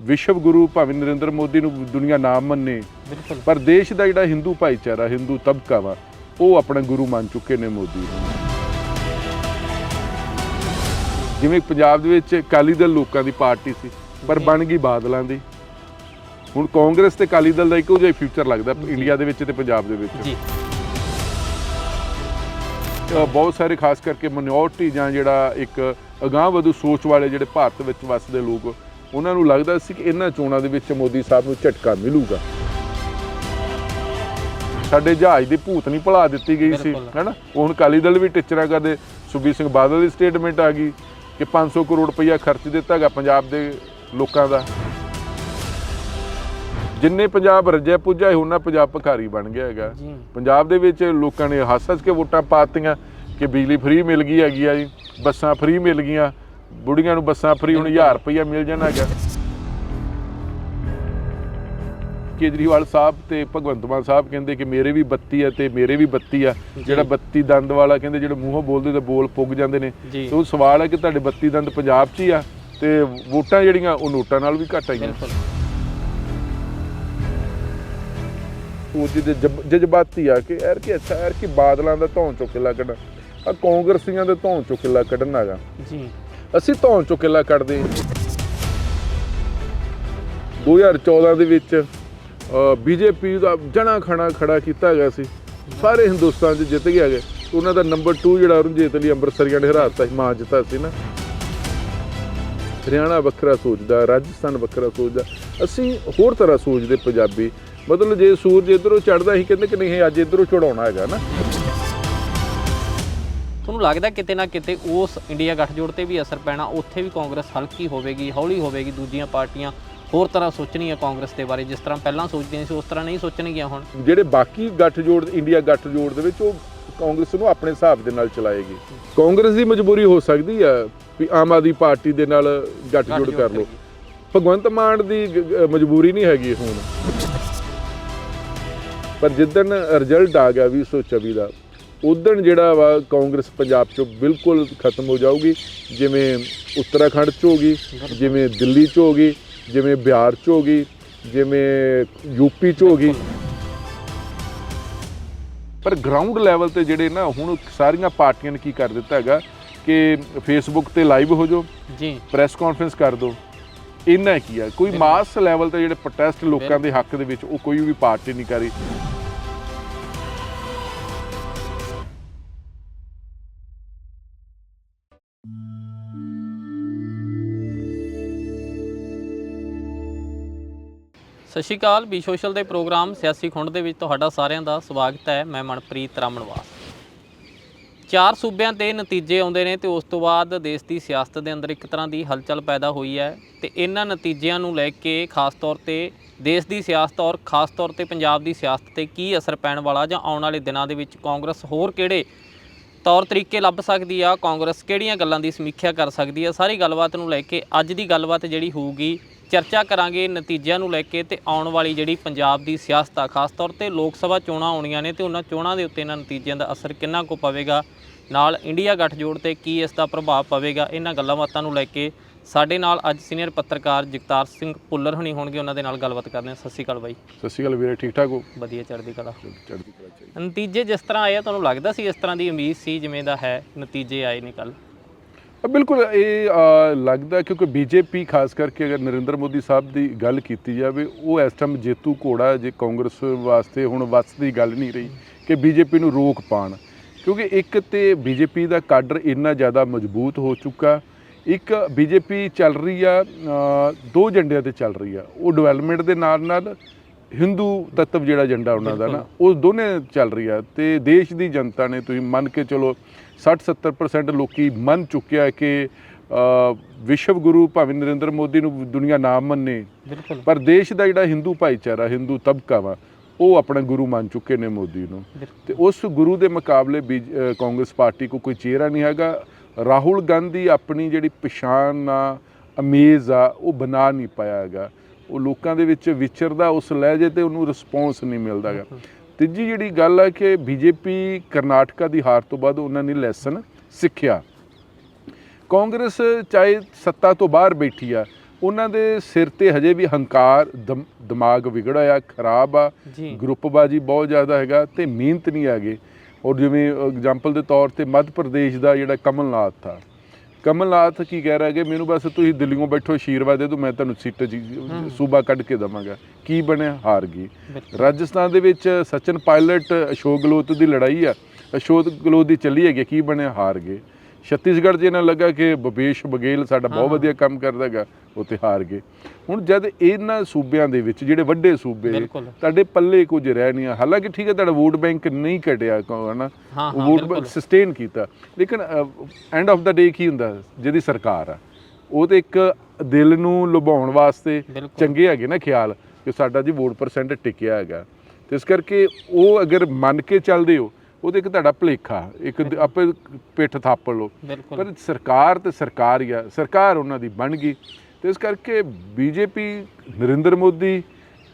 ਵਿਸ਼ਵ ਗੁਰੂ ਭਾਵੇਂ ਨਰਿੰਦਰ ਮੋਦੀ ਨੂੰ ਦੁਨੀਆ ਨਾਮ ਮੰਨੇ ਬਿਲਕੁਲ। ਪਰ ਦੇਸ਼ ਦਾ ਜਿਹੜਾ ਹਿੰਦੂ ਭਾਈਚਾਰਾ ਹਿੰਦੂ ਤਬਕਾ ਵਾ ਉਹ ਆਪਣਾ ਗੁਰੂ ਮੰਨ ਚੁੱਕੇ ਨੇ ਮੋਦੀ। ਨੂੰ ਜਿਵੇਂ ਪੰਜਾਬ ਦੇ ਵਿੱਚ ਅਕਾਲੀ ਦਲ ਲੋਕਾਂ ਦੀ ਪਾਰਟੀ ਸੀ ਪਰ। ਬਣ ਗਈ ਬਾਦਲਾਂ ਦੀ। ਹੁਣ ਕਾਂਗਰਸ ਤੇ ਅਕਾਲੀ ਦਲ ਦਾ ਇੱਕੋ ਜਿਹਾ ਫਿਊਚਰ ਲੱਗਦਾ ਇੰਡੀਆ ਦੇ ਵਿੱਚ ਤੇ ਪੰਜਾਬ ਦੇ ਵਿੱਚ। ਜੀ। ਬਹੁਤ ਸਾਰੇ ਖਾਸ ਕਰਕੇ ਮਿਨੋਰਟੀ ਜਾਂ ਜਿਹੜਾ ਇੱਕ ਅਗਾਂਹਵਧੂ ਸੋਚ ਵਾਲੇ ਜਿਹੜੇ ਭਾਰਤ ਵਿੱਚ ਵੱਸਦੇ ਲੋਕ ਉਹਨਾਂ ਨੂੰ ਲੱਗਦਾ ਸੀ ਕਿ ਇਹਨਾਂ ਚੋਣਾਂ ਦੇ ਵਿੱਚ ਮੋਦੀ ਸਾਹਿਬ ਨੂੰ ਝਟਕਾ ਮਿਲੂਗਾ। ਸਾਡੇ ਜਹਾਜ਼ ਦੀ ਭੂਤ ਨਹੀਂ ਭੁਲਾ ਦਿੱਤੀ ਗਈ ਸੀ। ਹੈਨਾ? ਹੁਣ ਅਕਾਲੀ ਦਲ ਵੀ ਟਿਚਰਾ ਕਰਦੇ। ਸੁਖਬੀਰ ਸਿੰਘ ਬਾਦਲ ਦੀ ਸਟੇਟਮੈਂਟ ਆ ਗਈ ਕਿ 500 ਕਰੋੜ ਰੁਪਈਆ ਖਰਚ ਦਿੱਤਾ ਹੈਗਾ ਪੰਜਾਬ ਦੇ ਲੋਕਾਂ ਦਾ। ਜਿੰਨੇ ਪੰਜਾਬ ਰੱਜਿਆ ਪੁੱਜਾ ਉਹਨਾਂ ਪੰਜਾਬ ਭਿਖਾਰੀ ਬਣ ਗਿਆ ਹੈਗਾ। ਪੰਜਾਬ ਦੇ ਵਿੱਚ ਲੋਕਾਂ ਨੇ ਹੱਸ-ਹੱਸ ਕੇ ਵੋਟਾਂ ਪਾਤੀਆਂ ਕਿ ਬਿਜਲੀ ਫ੍ਰੀ ਮਿਲ ਗਈ ਹੈਗੀ ਆ ਜੀ ਬੱਸਾਂ ਫ੍ਰੀ ਮਿਲ ਗਈਆਂ। ਬੁੜੀਆਂ ਨੂੰ ਬੱਸਾਂ ਫ੍ਰੀ ਹੁਣ 1000 ਰੁਪਈਆ ਮਿਲ ਜਾਣਾ ਹੈਗਾ। ਕੇਜਰੀਵਾਲ ਸਾਹਿਬ ਤੇ ਭਗਵੰਤ ਮਾਨ ਸਾਹਿਬ ਕਹਿੰਦੇ ਕਿ ਮੇਰੇ ਵੀ ਬੱਤੀ ਆ ਤੇ ਮੇਰੇ ਵੀ ਬੱਤੀ ਆ। ਜਿਹੜਾ ਬੱਤੀ ਦੰਦ ਵਾਲਾ ਕਹਿੰਦੇ ਜਿਹੜੇ ਮੂੰਹੋਂ ਬੋਲਦੇ ਤੇ ਬੋਲ ਪੁੱਗ ਜਾਂਦੇ ਨੇ। ਤੇ ਉਹ ਸਵਾਲ ਹੈ ਕਿ ਤੁਹਾਡੇ ਬੱਤੀ ਦੰਦ ਪੰਜਾਬ 'ਚ ਹੀ ਆ ਤੇ ਵੋਟਾਂ ਜਿਹੜੀਆਂ ਉਹ ਨੋਟਾਂ ਨਾਲ ਵੀ ਘੱਟ ਆਈਆਂ। ਬਿਲਕੁਲ। ਸੂਰਜ ਦੇ ਜਬ- ਜਜ਼ਬਾਤੀ ਆ ਕਿ ਯਾਰ ਕਿ ਅੱਛਾ ਯਾਰ ਕਿ ਬਾਦਲਾਂ ਦਾ ਧੌਣ ਚੋਂ ਕਿੱਲਾ ਕੱਢਣਾ ਆ ਕਾਂਗਰਸੀਆਂ ਦੇ ਧੌਣ ਚੋਂ ਕਿੱਲਾ ਕੱਢਣਾ ਹੈਗਾ। ਜੀ। ਅਸੀਂ ਧੌਣ ਚੋਂ ਕਿੱਲਾ ਕੱਢਦੇ 2014 ਦੇ ਵਿੱਚ ਬੀਜੇਪੀ ਦਾ ਜਣਾ ਖਣਾ ਖੜਾ ਕੀਤਾ ਗਿਆ ਸੀ। ਸਾਰੇ ਹਿੰਦੁਸਤਾਨ 'ਚ ਜਿੱਤ ਗਿਆ ਗਏ ਉਹਨਾਂ ਦਾ ਨੰਬਰ 2 ਜਿਹੜਾ ਅਰੁਣ ਜੇਤਲੀ ਅੰਮ੍ਰਿਤਸਰੀਆਂ ਨੇ ਹਰਾਤਾ ਸੀ ਮਾਂ ਜਿੱਤਾ ਸੀ ਨਾ। ਹਰਿਆਣਾ ਵੱਖਰਾ ਸੋਚਦਾ, ਰਾਜਸਥਾਨ ਵੱਖਰਾ ਸੋਚਦਾ। ਅਸੀਂ ਹੋਰ ਤਰ੍ਹਾਂ ਸੋਚਦੇ ਪੰਜਾਬੀ। ਮਤਲਬ ਜੇ ਸੂਰਜ ਇਧਰੋਂ ਚੜਦਾ ਸੀ, ਕਹਿੰਦੇ ਕਿ ਨਹੀਂ, ਅੱਜ ਇਧਰੋਂ ਚੜਾਉਣਾ ਹੈਗਾ ਨਾ। ਤੁਹਾਨੂੰ ਲੱਗਦਾ ਕਿਤੇ ਨਾ ਕਿਤੇ ਉਸ ਇੰਡੀਆ ਗੱਠਜੋੜ ਤੇ ਵੀ ਅਸਰ ਪੈਣਾ ਉੱਥੇ ਵੀ ਕਾਂਗਰਸ ਹਲਕੀ ਹੋਵੇਗੀ ਹੌਲੀ ਹੋਵੇਗੀ ਦੂਜੀਆਂ ਪਾਰਟੀਆਂ ਹੋਰ ਤਰ੍ਹਾਂ ਸੋਚਣੀਆਂ ਕਾਂਗਰਸ ਦੇ ਬਾਰੇ ਜਿਸ ਤਰ੍ਹਾਂ ਪਹਿਲਾਂ ਸੋਚਦੀਆਂ ਸੀ ਉਸ ਤਰ੍ਹਾਂ ਨਹੀਂ ਸੋਚਣਗੀਆਂ ਹੁਣ। ਜਿਹੜੇ ਬਾਕੀ ਗੱਠਜੋੜ ਇੰਡੀਆ ਗੱਠਜੋੜ ਦੇ ਵਿੱਚ ਉਹ ਕਾਂਗਰਸ ਨੂੰ ਆਪਣੇ ਹਿਸਾਬ ਦੇ ਨਾਲ ਚਲਾਏਗੀ। ਕਾਂਗਰਸ ਦੀ ਮਜਬੂਰੀ ਹੋ ਸਕਦੀ ਆ ਵੀ ਆਮ ਆਦਮੀ ਪਾਰਟੀ ਦੇ ਨਾਲ ਗੱਠਜੋੜ ਕਰ ਲਓ। ਭਗਵੰਤ ਮਾਨ ਦੀ ਮਜਬੂਰੀ ਨਹੀਂ ਹੈਗੀ ਹੁਣ। ਪਰ ਜਿੱਦਣ ਰਿਜ਼ਲਟ ਆ ਗਿਆ 2024 ਦਾ ਉਦਣ ਜਿਹੜਾ ਵਾ ਕਾਂਗਰਸ ਪੰਜਾਬ ਚੋਂ ਬਿਲਕੁਲ ਖਤਮ ਹੋ ਜਾਊਗੀ ਜਿਵੇਂ ਉੱਤਰਾਖੰਡ ਚ ਹੋ ਗਈ ਜਿਵੇਂ ਦਿੱਲੀ ਚ ਹੋ ਗਈ ਜਿਵੇਂ ਬਿਹਾਰ ਚ ਹੋ ਗਈ ਜਿਵੇਂ ਯੂਪੀ ਚ ਹੋ ਗਈ ਪਰ ਗਰਾਊਂਡ ਲੈਵਲ ਤੇ ਜਿਹੜੇ ਨਾ ਹੁਣ ਸਾਰੀਆਂ ਪਾਰਟੀਆਂ ਨੇ ਕੀ ਕਰ ਦਿੱਤਾ ਹੈਗਾ ਕਿ ਫੇਸਬੁੱਕ ਤੇ ਲਾਈਵ ਹੋ ਜਾਓ ਜੀ। ਪ੍ਰੈਸ ਕਾਨਫਰੰਸ ਕਰ ਦਿਓ। ਇੰਨਾ ਕੀ ਆ ਕੋਈ ਮਾਸ ਲੈਵਲ ਤੇ ਜਿਹੜੇ ਪ੍ਰੋਟੈਸਟ ਲੋਕਾਂ ਦੇ ਹੱਕ ਦੇ ਵਿੱਚ ਉਹ ਕੋਈ ਵੀ ਪਾਰਟੀ ਨਹੀਂ ਕਰੀ ਸਤਿ ਸ਼੍ਰੀ ਅਕਾਲ, ਬੀ ਸੋਸ਼ਲ ਦੇ ਪ੍ਰੋਗਰਾਮ ਸਿਆਸੀ ਖੁੰਡ ਦੇ ਵਿੱਚ ਤੁਹਾਡਾ ਸਾਰਿਆਂ ਦਾ ਸਵਾਗਤ ਹੈ। ਮੈਂ ਮਨਪ੍ਰੀਤ ਰਾਮਨਵਾਸ ਚਾਰ ਸੂਬਿਆਂ ਤੇ ਨਤੀਜੇ ਆਉਂਦੇ ਨੇ ਤੇ ਉਸ ਤੋਂ ਬਾਅਦ ਦੇਸ਼ ਦੀ ਸਿਆਸਤ ਦੇ ਅੰਦਰ ਇੱਕ ਤਰ੍ਹਾਂ ਦੀ ਹਲਚਲ ਪੈਦਾ ਹੋਈ ਹੈ ਤੇ ਇਹਨਾਂ ਨਤੀਜਿਆਂ ਨੂੰ ਲੈ ਕੇ ਖਾਸ ਤੌਰ ਤੇ ਦੇਸ਼ ਦੀ ਸਿਆਸਤ ਔਰ ਖਾਸ ਤੌਰ ਤੇ ਪੰਜਾਬ ਦੀ ਸਿਆਸਤ ਤੇ ਕੀ ਅਸਰ ਪੈਣ ਵਾਲਾ ਜਾਂ ਆਉਣ ਵਾਲੇ ਦਿਨਾਂ ਦੇ ਵਿੱਚ ਕਾਂਗਰਸ ਹੋਰ ਕਿਹੜੇ ਤੌਰ ਤਰੀਕੇ ਲੱਭ ਸਕਦੀ ਆ, ਕਾਂਗਰਸ ਕਿਹੜੀਆਂ ਗੱਲਾਂ ਦੀ ਸਮੀਖਿਆ ਕਰ ਸਕਦੀ ਆ, ਸਾਰੀ ਗੱਲਬਾਤ ਨੂੰ ਲੈ ਕੇ ਅੱਜ ਦੀ ਗੱਲਬਾਤ ਜਿਹੜੀ ਹੋਊਗੀ ਚਰਚਾ ਕਰਾਂਗੇ ਨਤੀਜਿਆਂ ਨੂੰ ਲੈ ਕੇ ਤੇ ਆਉਣ ਵਾਲੀ ਜਿਹੜੀ ਪੰਜਾਬ ਦੀ ਸਿਆਸਤ ਆ ਖਾਸ ਤੌਰ ਤੇ ਲੋਕ ਸਭਾ ਚੋਣਾਂ ਆਉਣੀਆਂ ਨੇ ਤੇ ਉਹਨਾਂ ਚੋਣਾਂ ਦੇ ਉੱਤੇ ਇਹਨਾਂ ਨਤੀਜਿਆਂ ਦਾ ਅਸਰ ਕਿੰਨਾ ਕੁ ਪਵੇਗਾ ਨਾਲ ਇੰਡੀਆ ਗੱਠਜੋੜ ਤੇ ਕੀ ਇਸ ਦਾ ਪ੍ਰਭਾਵ ਪਵੇਗਾ ਇਹਨਾਂ ਗੱਲਾਂ ਬਾਤਾਂ ਨੂੰ ਲੈ ਕੇ ਸਾਡੇ ਨਾਲ ਅੱਜ ਸੀਨੀਅਰ ਪੱਤਰਕਾਰ ਜਗਤਾਰ ਸਿੰਘ ਭੁੱਲਰ ਹਣੀ ਹੋਣਗੇ ਉਹਨਾਂ ਦੇ ਨਾਲ ਗੱਲਬਾਤ ਕਰਦੇ ਹਾਂ। ਸਤਿ ਸ਼੍ਰੀ ਅਕਾਲ ਬਾਈ। ਸਤਿ ਸ਼੍ਰੀ ਅਕਾਲ ਵੀਰੇ ਠੀਕ ਠਾਕ ਹੋ? ਵਧੀਆ ਚੜ੍ਹਦੀ ਕਲਾ। ਚੜ੍ਹਦੀ ਕਲਾ ਚਾਹੀਦੀ ਨਤੀਜੇ ਜਿਸ ਤਰ੍ਹਾਂ ਆਏ ਆ ਤੁਹਾਨੂੰ ਲੱਗਦਾ ਸੀ ਇਸ ਤਰ੍ਹਾਂ ਦੀ ਉਮੀਦ ਸੀ ਜਿਵੇਂ ਦਾ ਹੈ ਨਤੀਜੇ ਆਏ ਨੇ ਕੱਲ ਬਿਲਕੁਲ ਇਹ ਲੱਗਦਾ ਕਿਉਂਕਿ ਬੀਜੇਪੀ ਖਾਸ ਕਰਕੇ ਅਗਰ ਨਰਿੰਦਰ ਮੋਦੀ ਸਾਹਿਬ ਦੀ ਗੱਲ ਕੀਤੀ ਜਾਵੇ ਉਹ ਇਸ ਟਾਈਮ ਜੇਤੂ ਘੋੜਾ ਜੇ ਕਾਂਗਰਸ ਵਾਸਤੇ ਹੁਣ ਵੱਸ ਦੀ ਗੱਲ ਨਹੀਂ ਰਹੀ ਕਿ ਬੀਜੇਪੀ ਨੂੰ ਰੋਕ ਪਾਣ। ਕਿਉਂਕਿ ਇੱਕ ਤੇ ਬੀਜੇਪੀ ਦਾ ਕਾਡਰ ਇੰਨਾ ਜ਼ਿਆਦਾ ਮਜ਼ਬੂਤ ਹੋ ਚੁੱਕਾ ਇੱਕ ਬੀਜੇਪੀ ਚੱਲ ਰਹੀ ਆ ਦੋ ਝੰਡਿਆਂ ਤੇ ਚੱਲ ਰਹੀ ਆ ਉਹ ਡਿਵੈਲਪਮੈਂਟ ਦੇ ਨਾਲ ਨਾਲ ਹਿੰਦੂ ਤੱਤਵ ਜਿਹੜਾ ਏਜੰਡਾ ਉਹਨਾਂ ਦਾ ਨਾ ਉਹ ਦੋਨੇ ਚੱਲ ਰਹੀ ਆ ਤੇ ਦੇਸ਼ ਦੀ ਜਨਤਾ ਨੇ ਤੁਸੀਂ ਮੰਨ ਕੇ ਚਲੋ 60-70% ਲੋਕੀ ਮੰਨ ਚੁੱਕਿਆ ਕਿ ਵਿਸ਼ਵ ਗੁਰੂ ਭਾਵੇਂ ਨਰਿੰਦਰ ਮੋਦੀ ਨੂੰ ਦੁਨੀਆ ਨਾਮ ਮੰਨੇ ਬਿਲਕੁਲ। ਪਰ ਦੇਸ਼ ਦਾ ਜਿਹੜਾ ਹਿੰਦੂ ਭਾਈਚਾਰਾ ਹਿੰਦੂ ਤਬਕਾ ਵਾ ਉਹ ਆਪਣਾ ਗੁਰੂ ਮੰਨ ਚੁੱਕੇ ਨੇ ਮੋਦੀ ਨੂੰ। ਤੇ ਉਸ ਗੁਰੂ ਦੇ ਮੁਕਾਬਲੇ ਕਾਂਗਰਸ ਪਾਰਟੀ ਕੋ ਕੋਈ ਚਿਹਰਾ ਨਹੀਂ ਹੈਗਾ। ਰਾਹੁਲ ਗਾਂਧੀ ਆਪਣੀ ਜਿਹੜੀ ਪਛਾਣ ਆ ਅਮੇਜ਼ ਆ ਉਹ ਬਣਾ ਨਹੀਂ ਪਾਇਆ ਹੈਗਾ। ਉਹ ਲੋਕਾਂ ਦੇ ਵਿੱਚ ਵਿਚਰਦਾ ਉਸ ਲਹਿਜੇ ਤੇ ਉਹਨੂੰ ਰਿਸਪੌਂਸ ਨਹੀਂ ਮਿਲਦਾ ਹੈਗਾ। ਤੀਜੀ ਜਿਹੜੀ ਗੱਲ ਹੈ ਕਿ ਬੀਜੇਪੀ ਕਰਨਾਟਕਾ ਦੀ ਹਾਰ ਤੋਂ ਬਾਅਦ ਉਹਨਾਂ ਨੇ ਲੈਸਨ ਸਿੱਖਿਆ। ਕਾਂਗਰਸ ਚਾਹੇ ਸੱਤਾ ਤੋਂ ਬਾਹਰ ਬੈਠੀ ਆ ਉਹਨਾਂ ਦੇ ਸਿਰ ਤੇ ਹਜੇ ਵੀ ਹੰਕਾਰ ਦਮ- ਦਿਮਾਗ ਵਿਗੜਿਆ ਖਰਾਬ ਆ। ਗਰੁੱਪਬਾਜੀ ਬਹੁਤ ਜ਼ਿਆਦਾ ਹੈਗਾ ਤੇ ਮਿਹਨਤ ਨਹੀਂ ਹੈਗੇ। ਔਰ ਜਿਵੇਂ ਐਗਜ਼ਾਮਪਲ ਦੇ ਤੌਰ ਤੇ ਮੱਧ ਪ੍ਰਦੇਸ਼ ਦਾ ਜਿਹੜਾ ਕਮਲਨਾਥ ਥਾ ਕਮਲਨਾਥ ਕੀ ਕਹਿ ਰਿਹਾ ਕਿ ਮੈਨੂੰ ਬਸ ਤੁਸੀਂ ਦਿੱਲੀੋਂ ਬੈਠੋ ਆਸ਼ੀਰਵਾਦ ਦੇ ਦਿਓ ਮੈਂ ਤੁਹਾਨੂੰ ਸੀਟ ਜੀ ਸੂਬਾ ਕੱਢ ਕੇ ਦਵਾਂਗਾ। ਕੀ ਬਣਿਆ? ਹਾਰ ਗਈ। ਰਾਜਸਥਾਨ ਦੇ ਵਿੱਚ ਸਚਨ ਪਾਇਲਟ ਅਸ਼ੋਕ ਗਹਿਲੋਤ ਦੀ ਲੜਾਈ ਆ। ਅਸ਼ੋਕ ਗਹਿਲੋਤ ਦੀ ਚੱਲੀ ਹੈਗੀ ਕੀ ਬਣਿਆ? ਹਾਰ ਗਏ। ਛੱਤੀਸਗੜ੍ਹ 'ਚ ਇਹਨਾਂ ਲੱਗਾ ਕਿ ਭੁਪੇਸ਼ ਬਘੇਲ ਸਾਡਾ ਬਹੁਤ ਵਧੀਆ ਕੰਮ ਕਰਦਾ ਹੈਗਾ ਉੱਥੇ ਹਾਰ ਗਏ। ਹੁਣ ਜਦ ਇਹਨਾਂ ਸੂਬਿਆਂ ਦੇ ਵਿੱਚ ਜਿਹੜੇ ਵੱਡੇ ਸੂਬੇ ਬਿਲਕੁਲ। ਤੁਹਾਡੇ ਪੱਲੇ ਕੁਝ ਰਹਿ ਨਹੀਂ ਆ। ਹਾਲਾਂਕਿ ਠੀਕ ਹੈ ਤੁਹਾਡਾ ਵੋਟ ਬੈਂਕ ਨਹੀਂ ਘਟਿਆ ਕਹੋ ਹਨਾ? ਹਾਂ, ਵੋਟ। ਸਸਟੇਨ ਕੀਤਾ। ਲੇਕਿਨ ਐਂਡ ਆਫ ਦਾ ਡੇ ਕੀ ਹੁੰਦਾ? ਜਿਹਦੀ ਸਰਕਾਰ ਆ। ਉਹ ਤੇ ਇੱਕ ਦਿਲ ਨੂੰ ਲੁਭਾਉਣ ਵਾਸਤੇ ਬਿਲਕੁਲ। ਚੰਗੇ ਹੈਗੇ ਨਾ ਖਿਆਲ ਕਿ ਸਾਡਾ ਜੀ ਵੋਟ ਪਰਸੈਂਟ ਟਿਕਿਆ ਹੈਗਾ। ਤੇ ਇਸ ਕਰਕੇ ਉਹ ਅਗਰ ਮੰਨ ਕੇ ਚੱਲਦੇ ਹੋ ਉਹਦੇ ਇੱਕ ਤੁਹਾਡਾ ਭਲੇਖਾ ਇੱਕ ਆਪੇ ਪਿੱਠ ਥਾਪੜ ਬਿਲਕੁਲ। ਪਰ ਸਰਕਾਰ ਤੇ ਸਰਕਾਰ ਹੀ ਆ ਸਰਕਾਰ ਉਹਨਾਂ ਦੀ ਬਣ ਗਈ। ਤੇ ਇਸ ਕਰਕੇ ਬੀਜੇਪੀ ਨਰਿੰਦਰ ਮੋਦੀ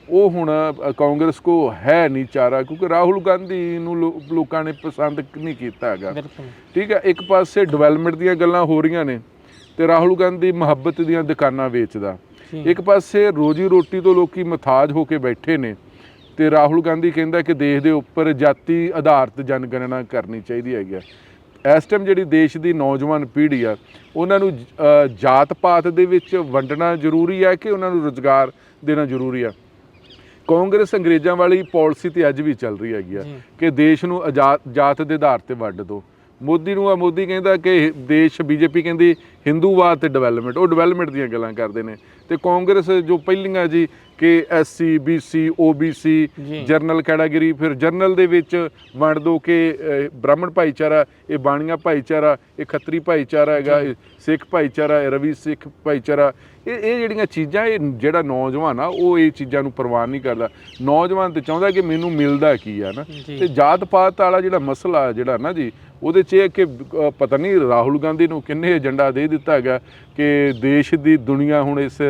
ਉਹ ਹੁਣ ਕਾਂਗਰਸ ਕੋ ਹੈ ਨਹੀਂ ਚਾਰਾ ਕਿਉਂਕਿ ਰਾਹੁਲ ਗਾਂਧੀ ਨੂੰ ਲੋ- ਲੋਕਾਂ ਨੇ ਪਸੰਦ ਨਹੀਂ ਕੀਤਾ ਹੈਗਾ। ਠੀਕ ਹੈ ਇੱਕ ਪਾਸੇ ਡਿਵੈਲਪਮੈਂਟ ਦੀਆਂ ਗੱਲਾਂ ਹੋ ਰਹੀਆਂ ਨੇ ਤੇ ਰਾਹੁਲ ਗਾਂਧੀ ਮੁਹੱਬਤ ਦੀਆਂ ਦੁਕਾਨਾਂ ਵੇਚਦਾ। ਇੱਕ ਪਾਸੇ ਰੋਜੀ ਰੋਟੀ ਤੋਂ ਲੋਕੀ ਮਥਾਜ ਹੋ ਕੇ ਬੈਠੇ ਨੇ ਤੇ ਰਾਹੁਲ ਗਾਂਧੀ ਕਹਿੰਦਾ ਕਿ ਦੇਸ਼ ਦੇ ਉੱਪਰ ਜਾਤੀ ਆਧਾਰਿਤ ਜਨਗਣਨਾ ਕਰਨੀ ਚਾਹੀਦੀ ਹੈਗੀ ਆ। ਇਸ ਟਾਈਮ ਜਿਹੜੀ ਦੇਸ਼ ਦੀ ਨੌਜਵਾਨ ਪੀੜ੍ਹੀ ਆ ਉਹਨਾਂ ਨੂੰ ਜਾਤ ਪਾਤ ਦੇ ਵਿੱਚ ਵੰਡਣਾ ਜ਼ਰੂਰੀ ਹੈ ਕਿ ਉਹਨਾਂ ਨੂੰ ਰੁਜ਼ਗਾਰ ਦੇਣਾ ਜ਼ਰੂਰੀ ਆ? ਕਾਂਗਰਸ ਅੰਗਰੇਜ਼ਾਂ ਵਾਲੀ ਪਾਲਿਸੀ ਤੇ ਅੱਜ ਵੀ ਚੱਲ ਰਹੀ ਹੈਗੀ ਆ। ਕਿ ਦੇਸ਼ ਨੂੰ ਆਜ਼ਾਦ ਜਾਤ ਦੇ ਆਧਾਰ ਤੇ ਵੰਡ ਦਿਓ ਮੋਦੀ ਨੂੰ ਆ ਮੋਦੀ ਕਹਿੰਦਾ ਕਿ ਦੇਸ਼ ਬੀਜੇਪੀ ਕਹਿੰਦੀ ਹਿੰਦੂਵਾਦ ਤੇ ਡਿਵੈਲਪਮੈਂਟ ਉਹ ਡਿਵੈਲਪਮੈਂਟ ਦੀਆਂ ਗੱਲਾਂ ਕਰਦੇ ਨੇ ਤੇ ਕਾਂਗਰਸ ਜੋ ਪਹਿਲੀਆਂ ਜੀ ਕਿ SC BC OBC. General category ਫਿਰ ਜਰਨਲ ਦੇ ਵਿੱਚ ਵੰਡ ਦੋ ਕਿ ਬ੍ਰਾਹਮਣ ਭਾਈਚਾਰਾ ਇਹ ਬਾਣੀਆਂ ਭਾਈਚਾਰਾ ਇਹ ਖੱਤਰੀ ਭਾਈਚਾਰਾ ਹੈਗਾ ਇਹ ਸਿੱਖ ਭਾਈਚਾਰਾ ਇਹ ਰਵੀ ਸਿੱਖ ਭਾਈਚਾਰਾ ਇਹ ਇਹ ਜਿਹੜੀਆਂ ਚੀਜ਼ਾਂ ਇਹ ਜਿਹੜਾ ਨੌਜਵਾਨ ਆ ਉਹ ਇਹ ਚੀਜ਼ਾਂ ਨੂੰ ਪ੍ਰਵਾਨ ਨਹੀਂ ਕਰਦਾ ਨੌਜਵਾਨ ਤੇ ਚਾਹੁੰਦਾ ਕਿ ਮੈਨੂੰ ਮਿਲਦਾ ਕੀ ਆ ਨਾ। ਤੇ ਜਾਤ ਪਾਤ ਵਾਲਾ ਜਿਹੜਾ ਮਸਲਾ ਜਿਹੜਾ ਨਾ ਜੀ ਉਹਦੇ 'ਚ ਇਹ ਕਿ ਪਤਾ ਨਹੀਂ ਰਾਹੁਲ ਗਾਂਧੀ ਨੂੰ ਕਿੰਨੇ ਏਜੰਡਾ ਦੇ ਦਿੱਤਾ ਹੈਗਾ ਕਿ ਦੇਸ਼ ਦੀ ਦੁਨੀਆ ਹੁਣ ਇਸ